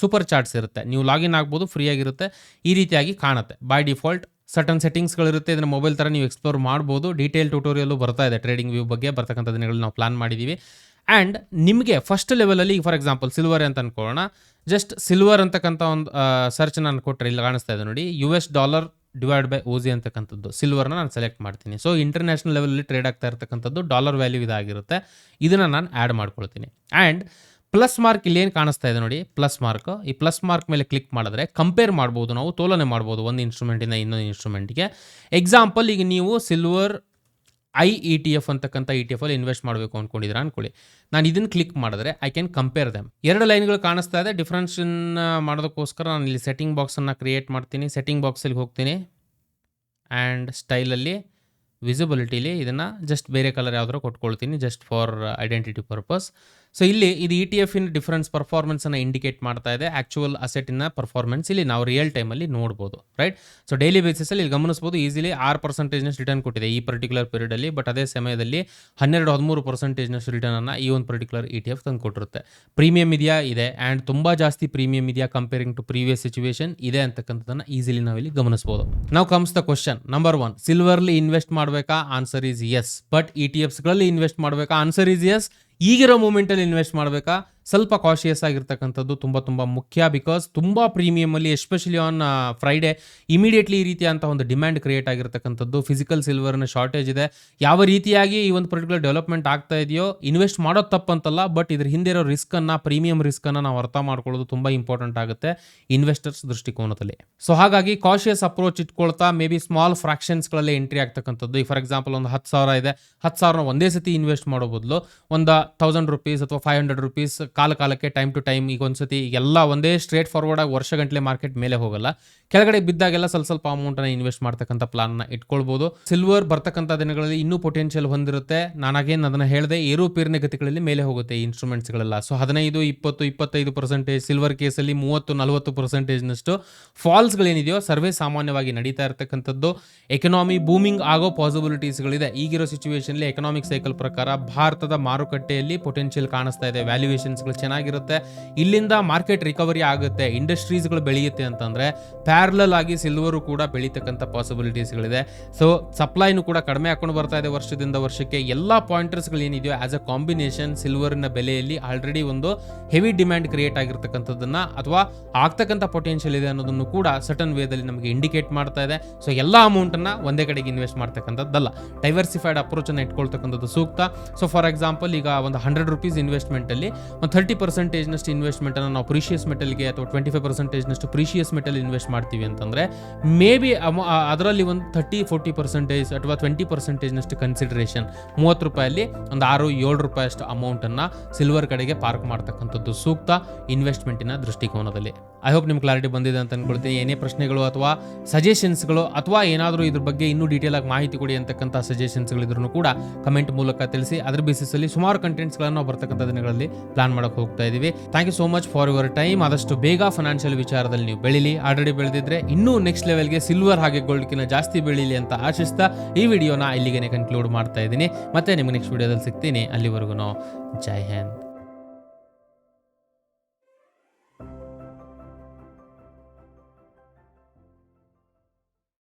Speaker 1: ಸೂಪರ್ ಚಾರ್ಟ್ಸ್ ಇರುತ್ತೆ. ನೀವು ಲಾಗಿನ್ ಆಗ್ಬೋದು ಫ್ರೀ ಆಗಿರುತ್ತೆ. ಈ ರೀತಿಯಾಗಿ ಕಾಣುತ್ತೆ. ಬೈ ಡಿಫಾಲ್ಟ್ ಸರ್ಟನ್ ಸೆಟ್ಟಿಂಗ್ಸ್ಗಳಿರುತ್ತೆ ಇದನ್ನು ಮೊಬೈಲ್ ಥರ ನೀವು ಎಕ್ಸ್ಪ್ಲೋರ್ ಮಾಡ್ಬೋದು. ಡೀಟೇಲ್ ಟ್ಯೂಟೋರಿಯಲ್ಲು ಬರ್ತಾ ಇದೆ ಟ್ರೇಡಿಂಗ್ ವ್ಯೂ ಬಗ್ಗೆ. ಬರ್ತಕ್ಕಂಥ ದಿನಗಳಲ್ಲಿ ನಾವು ಪ್ಲಾನ್ ಮಾಡಿದ್ದೀವಿ ಆ್ಯಂಡ್ ನಿಮಗೆ ಫಸ್ಟ್ ಲೆವೆಲಲ್ಲಿ ಫಾರ್ ಎಕ್ಸಾಂಪಲ್ ಸಿಲ್ವರ್ ಅಂತ ಅನ್ಕೊಳ್ಳೋಣ. ಜಸ್ಟ್ ಸಿಲ್ವರ್ ಅಂತಕ್ಕಂಥ ಒಂದು ಸರ್ಚ್ ನಾನು ಕೊಟ್ಟರೆ ಇಲ್ಲಿ ಕಾಣಿಸ್ತಾ ಇದೆ ನೋಡಿ. U S dollar divide by OG ಅಂತಕ್ಕಂಥದ್ದು. ಸಿಲ್ವರ್ನ ನಾನು ಸೆಲೆಕ್ಟ್ ಮಾಡ್ತೀನಿ. ಸೊ ಇಂಟರ್ನ್ಯಾಷನಲ್ ಲೆವೆಲಲ್ಲಿ ಟ್ರೇಡ್ ಆಗ್ತಾ ಇರ್ತಕ್ಕಂಥದ್ದು ಡಾಲರ್ ವ್ಯಾಲ್ಯೂ ಇದಾಗಿರುತ್ತೆ ಇದನ್ನು ನಾನು ಆ್ಯಡ್ ಮಾಡ್ಕೊಳ್ತೀನಿ. ಆ್ಯಂಡ್ ಪ್ಲಸ್ ಮಾರ್ಕ್ ಇಲ್ಲಿ ಏನು ಕಾಣಿಸ್ತಾ ಇದೆ ನೋಡಿ? ಪ್ಲಸ್ ಮಾರ್ಕ್ ಈ ಪ್ಲಸ್ ಮಾರ್ಕ್ ಮೇಲೆ ಕ್ಲಿಕ್ ಮಾಡಿದ್ರೆ ಕಂಪೇರ್ ಮಾಡ್ಬೋದು ನಾವು, ತೋಲನೆ ಮಾಡ್ಬೋದು ಒಂದು ಇನ್ಸ್ಟ್ರೂಮೆಂಟಿಂದ ಇನ್ನೊಂದು ಇನ್ಸ್ಟ್ರೂಮೆಂಟ್ಗೆ ಎಕ್ಸಾಂಪಲ್ ಈಗ ನೀವು silver I E T F ಅಂತಕ್ಕಂಥ ಇ ಟಿ ಎಫ್ ಅಲ್ಲಿ ಇನ್ವೆಸ್ಟ್ ಮಾಡಬೇಕು ಅಂದ್ಕೊಂಡಿದ್ರೆ ಅನ್ಕೊಳ್ಳಿ. ನಾನು ಇದನ್ನು ಕ್ಲಿಕ್ ಮಾಡಿದ್ರೆ ಐ ಕ್ಯಾನ್ ಕಂಪೇರ್ ದಮ್ ಎರಡು ಲೈನ್ಗಳು ಕಾಣಿಸ್ತಾ ಇದೆ ಡಿಫ್ರೆನ್ಷನ್ ಮಾಡೋದಕ್ಕೋಸ್ಕರ ನಾನು ಇಲ್ಲಿ ಸೆಟ್ಟಿಂಗ್ ಬಾಕ್ಸನ್ನು ಕ್ರಿಯೇಟ್ ಮಾಡ್ತೀನಿ. ಸೆಟ್ಟಿಂಗ್ ಬಾಕ್ಸಲ್ಲಿ ಹೋಗ್ತೀನಿ. ಆ್ಯಂಡ್ ಸ್ಟೈಲಲ್ಲಿ ವಿಸಿಬಿಲಿಟಿಲಿ ಇದನ್ನು ಜಸ್ಟ್ ಬೇರೆ ಕಲರ್ ಯಾವ್ದಾರು ಕೊಟ್ಕೊಳ್ತೀನಿ just for identity purpose so ಇಲ್ಲಿ ಇದು E T F in difference ಪರ್ಫಾರ್ಮೆನ್ಸನ್ನು indicate ಮಾಡ್ತಾ ಇದೆ. ಅಸೆಟ್ ಇನ್ ಪರ್ಫಾರ್ಮೆನ್ಸ್ ಇಲ್ಲಿ ನಾವು ರಿಯಲ್ ಟೈಮಲ್ಲಿ ನೋಡ್ಬೋದು ರೈಟ್ ಸೊ ಡೈಲಿ ಬೇಸಿಸಲ್ಲಿ ಇಲ್ಲಿ ಗಮನಿಸಬಹುದು ಈಸಿಲಿ ಆರು ಪರ್ಸೆಂಟೇಜ್ನಷ್ಟು ರಿಟರ್ನ್ ಕೊಟ್ಟಿದೆ ಈ ಪರ್ಟಿಕ್ಯುಲರ್ ಪೀರಿಯಡಲ್ಲಿ ಬಟ್ ಅದೇ ಸಮಯದಲ್ಲಿ ಹನ್ನೆರಡು ಹದಿಮೂರು ಪರ್ಸೆಂಟೇಜ್ನಷ್ಟು ರಿಟರ್ನನ್ನು ಈ ಒಂದು ಪರ್ಟಿಕ್ಯುಲರ್ ಇ ಟಿ ಎಫ್ ತಂದು ಕೊಟ್ಟಿರುತ್ತೆ. ಪ್ರೀಮಿಯಂ ಇದೆಯಾ? ಇದೆ. ಆ್ಯಂಡ್ ತುಂಬ ಜಾಸ್ತಿ ಪ್ರೀಮಿಯಂ ಇದೆಯಾ ಕಂಪೇರಿಂಗ್ ಟು ಪ್ರೀವಿಯಸ್ ಸಿಚುವೇಶನ್ ಇದೆ ಅಂತಕ್ಕಂಥದ್ದನ್ನು ಈಸಿಲಿ ಇಲ್ಲಿ ಗಮನಿಸಬಹುದು ನಾವು comes the question number one ಸಿಲ್ವರ್ಲಿ invest ಮಾಡಬೇಕಾ? Answer is yes but E T ಎಫ್ಸ್ಗಳಲ್ಲಿ invest ಮಾಡಬೇಕಾ? ಆನ್ಸರ್ ಈಸ್ ಎಸ್ ಈಗಿರೋ ಮೂಮೆಂಟಲ್ಲಿ ಇನ್ವೆಸ್ಟ್ ಮಾಡಬೇಕಾ? ಸ್ವಲ್ಪ ಕಾಶಿಯಸ್ ಆಗಿರ್ತಕ್ಕಂಥದ್ದು ತುಂಬ ತುಂಬ ಮುಖ್ಯ ಬಿಕಾಸ್ ತುಂಬ ಪ್ರೀಮಿಯಮಲ್ಲಿ ಎಸ್ಪೆಷಲಿ ಆನ್ ಫ್ರೈಡೆ ಇಮಿಡಿಯೇಟ್ಲಿ ಈ ರೀತಿಯಂಥ ಒಂದು ಡಿಮ್ಯಾಂಡ್ ಕ್ರಿಯೇಟ್ ಆಗಿರ್ತಕ್ಕಂಥದ್ದು. ಫಿಸಿಕಲ್ ಸಿಲ್ವರ್ನ ಶಾರ್ಟೇಜ್ ಇದೆ. ಯಾವ ರೀತಿಯಾಗಿ ಈ ಒಂದು ಪರ್ಟಿಕ್ಯುಲರ್ ಡೆವಲಪ್ಮೆಂಟ್ ಆಗ್ತಾ ಇದೆಯೋ ಇನ್ವೆಸ್ಟ್ ಮಾಡೋದು ತಪ್ಪಂತಲ್ಲ ಬಟ್ ಇದ್ರ ಹಿಂದೆ ಇರೋ ರಿಸ್ಕನ್ನು ಪ್ರೀಮಿಯಂ ರಿಸ್ಕನ್ನು ನಾವು ಅರ್ಥ ಮಾಡ್ಕೊಳ್ಳೋದು ತುಂಬ ಇಂಪಾರ್ಟೆಂಟ್ ಆಗುತ್ತೆ ಇನ್ವೆಸ್ಟರ್ಸ್ ದೃಷ್ಟಿಕೋನದಲ್ಲಿ. ಸೊ ಹಾಗಾಗಿ ಕಾಶಿಯಸ್ ಅಪ್ರೋಚ್ ಇಟ್ಕೊಳ್ತಾ ಮೇ ಬಿ ಸ್ಮಾಲ್ ಫ್ರಾಕ್ಷನ್ಸ್ಗಳಲ್ಲಿ ಎಂಟ್ರಿ ಆಗ್ತಕ್ಕಂಥದ್ದು. ಈ ಫಾರ್ ಎಕ್ಸಾಂಪಲ್ ಒಂದು ಹತ್ತು ಸಾವಿರ ಇದೆ, ಹತ್ತು ಸಾವಿರನ ಒಂದೇ ಸತಿ ಇನ್ವೆಸ್ಟ್ ಮಾಡೋ ಬದಲು ಒಂದು ತೌಸಂಡ್ ರುಪೀಸ್ ಅಥವಾ ಫೈವ್ ಹಂಡ್ರೆಡ್ ರುಪೀಸ್ ಕಾಲ ಕಾಲಕ್ಕೆ ಟೈಮ್ ಟು ಟೈಮ್ ಈಗ ಒಂದ್ಸತಿ ಎಲ್ಲ ಒಂದೇ ಸ್ಟ್ರೇಟ್ ಫಾರ್ವರ್ಡ್ ಆಗಿ ವರ್ಷ ಗಂಟಲೆ ಮಾರ್ಕೆಟ್ ಮೇಲೆ ಹೋಗಲ್ಲ. ಕೆಳಗಡೆ ಬಿದ್ದಾಗೆಲ್ಲ ಸ್ವಲ್ಪ ಸ್ವಲ್ಪ ಅಮೌಂಟನ್ನು ಇನ್ವೆಸ್ಟ್ ಮಾಡ್ತಕ್ಕಂಥ ಪ್ಲಾನ್ನ ಇಟ್ಕೊಳ್ಬೋದು. ಸಿಲ್ವರ್ ಬರ್ತಕ್ಕಂಥ ದಿನಗಳಲ್ಲಿ ಇನ್ನೂ ಪೊಟೆನ್ಷಿಯಲ್ ಹೊಂದಿರುತ್ತೆ. ನಾನಾಗೇನು ಅದನ್ನು ಹೇಳಿದೆ ಏರುಪೇರಿನ ಗತಿಗಳಲ್ಲಿ ಮೇಲೆ ಹೋಗುತ್ತೆ ಈ ಇನ್ಸ್ಟ್ರೂಮೆಂಟ್ಸ್ಗಳೆಲ್ಲ ಸೊ ಹದಿನೈದು, ಇಪ್ಪತ್ತು, ಇಪ್ಪತ್ತೈದು ಪರ್ಸೆಂಟೇಜ್ ಸಿಲ್ವರ್ ಕೇಸಲ್ಲಿ ಮೂವತ್ತು, ನಲವತ್ತು ಪರ್ಸೆಂಟೇಜ್ನಷ್ಟು ಫಾಲ್ಸ್ಗಳೇನಿದೆಯೋ ಸರ್ವೇ ಸಾಮಾನ್ಯವಾಗಿ ನಡೀತಾ ಇರತಕ್ಕಂಥದ್ದು. ಎಕನಾಮಿ ಬೂಮಿಂಗ್ ಆಗೋ ಪಾಸಿಬಿಲಿಟೀಸ್ಗಳಿದೆ ಈಗಿರೋ ಸಿಚುವೇಶನ್ಲಿ ಎಕನಾಮಿಕ್ ಸೈಕಲ್ ಪ್ರಕಾರ ಭಾರತದ ಮಾರುಕಟ್ಟೆಯಲ್ಲಿ ಪೊಟೆನ್ಷಿಯಲ್ ಕಾಣಿಸ್ತಾ ಇದೆ. ವ್ಯಾಲ್ಯೂಯೇಷನ್ಸ್ಗಳು ಚೆನ್ನಾಗಿರುತ್ತೆ. ಇಲ್ಲಿಂದ ಮಾರ್ಕೆಟ್ ರಿಕವರಿ ಆಗುತ್ತೆ. ಇಂಡಸ್ಟ್ರೀಸ್ಗಳು ಬೆಳೆಯುತ್ತೆ ಅಂತಂದ್ರೆ ಪ್ಯಾರಲಲ್ ಆಗಿ ಸಿಲ್ವರು ಕೂಡ ಬೆಳೀತಕ್ಕಂಥ ಪಾಸಿಬಿಲಿಟೀಸ್ಗಳಿದೆ ಸೊ ಸಪ್ಲೈನು ಕೂಡ ಕಡಿಮೆ ಹಾಕೊಂಡು ಬರ್ತಾ ಇದೆ ವರ್ಷದಿಂದ ವರ್ಷಕ್ಕೆ. ಎಲ್ಲ ಪಾಯಿಂಟರ್ಸ್ಗಳು ಏನಿದೆಯೋ ಆಸ್ ಅ ಕಾಂಬಿನೇಷನ್ ಸಿಲ್ವರ್ನ ಬೆಲೆಯಲ್ಲಿ ಆಲ್ರೆಡಿ ಒಂದು ಹೆವಿ ಡಿಮ್ಯಾಂಡ್ ಕ್ರಿಯೇಟ್ ಆಗಿರ್ತಕ್ಕಂಥದ್ದನ್ನು ಅಥವಾ ಆಗ್ತಕ್ಕಂಥ ಪೊಟೆನ್ಷಿಯಲ್ ಇದೆ ಅನ್ನೋದನ್ನು ಕೂಡ ಸಟನ್ ವೇದಲ್ಲಿ ನಮಗೆ ಇಂಡಿಕೇಟ್ ಮಾಡ್ತಾ ಇದೆ. ಸೊ ಎಲ್ಲ ಅಮೌಂಟನ್ನು ಒಂದೇ ಕಡೆಗೆ ಇನ್ವೆಸ್ಟ್ ಮಾಡ್ತಕ್ಕಂಥದ್ದಲ್ಲ. ಡೈವರ್ಸಿಫೈಡ್ ಅಪ್ರೋಚನ್ನು ಇಟ್ಕೊಳ್ತಕ್ಕಂಥದ್ದು ಸೂಕ್ತ. ಸೊ ಫಾರ್ ಎಕ್ಸಾಂಪಲ್ ಈಗ ಒಂದು ಹಂಡ್ರೆಡ್ ರುಪೀಸ್ ಇನ್ವೆಸ್ಟ್ಮೆಂಟಲ್ಲಿ ಒಂದು ಥರ್ಟಿ ಪರ್ಸೆಂಟೇಜ್ನಷ್ಟು ಇನ್ವೆಸ್ಟ್ಮೆಂಟನ್ನು ನಾವು ಪ್ರೀಶಿಯಸ್ ಮೆಟಲ್ಗೆ ಅಥವಾ ಟ್ವೆಂಟಿ ಫೈವ್ ಪರ್ಸೆಂಟೇಜ್ನಷ್ಟು ಪ್ರೀಶಿಯಸ್ ಮೆಟಲ್ ಇನ್ವೆಸ್ಟ್ ಮಾಡ್ತೀವಿ ಅಂತಂದರೆ ಮೇ ಬಿ ಅದರಲ್ಲಿ ಒಂದು ಥರ್ಟಿ ಫೋರ್ಟಿ ಪರ್ಸೆಂಟೇಜ್ ಅಥವಾ ಟ್ವೆಂಟಿ ಪರ್ಸೆಂಟೇಜ್ನಷ್ಟು ಕನ್ಸಿಡರೇಷನ್ ಮೂವತ್ತು ರೂಪಾಯಲ್ಲಿ ಒಂದು ಆರು, ಏಳು ರೂಪಾಯಿಯಷ್ಟು ಅಮೌಂಟನ್ನು ಸಿಲ್ವರ್ ಕಡೆಗೆ ಪಾರ್ಕ್ ಮಾಡ್ತಕ್ಕಂಥದ್ದು ಸೂಕ್ತ ಇನ್ವೆಸ್ಟ್ಮೆಂಟಿನ ದೃಷ್ಟಿಕೋನದಲ್ಲಿ. ಐ ಹೋಪ್ ನಿಮ್ಗೆ ಕ್ಲಾರಿಟಿ ಬಂದಿದೆ ಅಂತ ಅಂದ್ಕೊಳ್ತೀನಿ ಏನೇ ಪ್ರಶ್ನೆಗಳು ಅಥವಾ ಸಜೆಷನ್ಸ್ಗಳು ಅಥವಾ ಏನಾದರೂ ಇದ್ರ ಬಗ್ಗೆ ಇನ್ನೂ ಡೀಟೇಲ್ ಆಗಿ ಮಾಹಿತಿ ಕೊಡಿ ಅಂತಕ್ಕಂಥ ಸಜೆಷನ್ಸ್ಗಳಿದ್ರು ಕೂಡ ಕಮೆಂಟ್ ಮೂಲಕ ತಿಳಿಸಿ. ಅದರ ಬೇಸಿಸಲ್ಲಿ ಸುಮಾರು ಕಂಟೆಂಟ್ಸ್ಗಳನ್ನು ಬರ್ತಕ್ಕಂಥ ದಿನಗಳಲ್ಲಿ ಪ್ಲಾನ್ ಮಾಡೋಕೆ ಹೋಗ್ತಾ ಇದ್ದೀವಿ thank you so much for your time ಆದಷ್ಟು ಬೇಗ ಫೈನಾನ್ಷಿಯಲ್ ವಿಚಾರದಲ್ಲಿ ನೀವು ಬೆಳಿಲಿ. ಆಲ್ರೆಡಿ ಬೆಳೆದಿದ್ರೆ ಇನ್ನೂ ನೆಕ್ಸ್ಟ್ ಲೆವೆಲ್ಗೆ ಸಿಲ್ವರ್ ಹಾಗೆ ಗೋಲ್ಡ್ಕಿನ ಜಾಸ್ತಿ ಬೆಳಿಲಿ ಅಂತ ಆಶಿಸ್ತಾ ಈ ವಿಡಿಯೋನ ಇಲ್ಲಿಗೆ ಕನ್ಕ್ಲೂಡ್ ಮಾಡ್ತಾ ಇದ್ದೀನಿ. ಮತ್ತೆ ನಿಮ್ಗೆ ನೆಕ್ಸ್ಟ್ ವಿಡಿಯೋದಲ್ಲಿ ಸಿಗ್ತೀನಿ. ಅಲ್ಲಿವರೆಗೂ ಜೈ ಹಿಂದ್.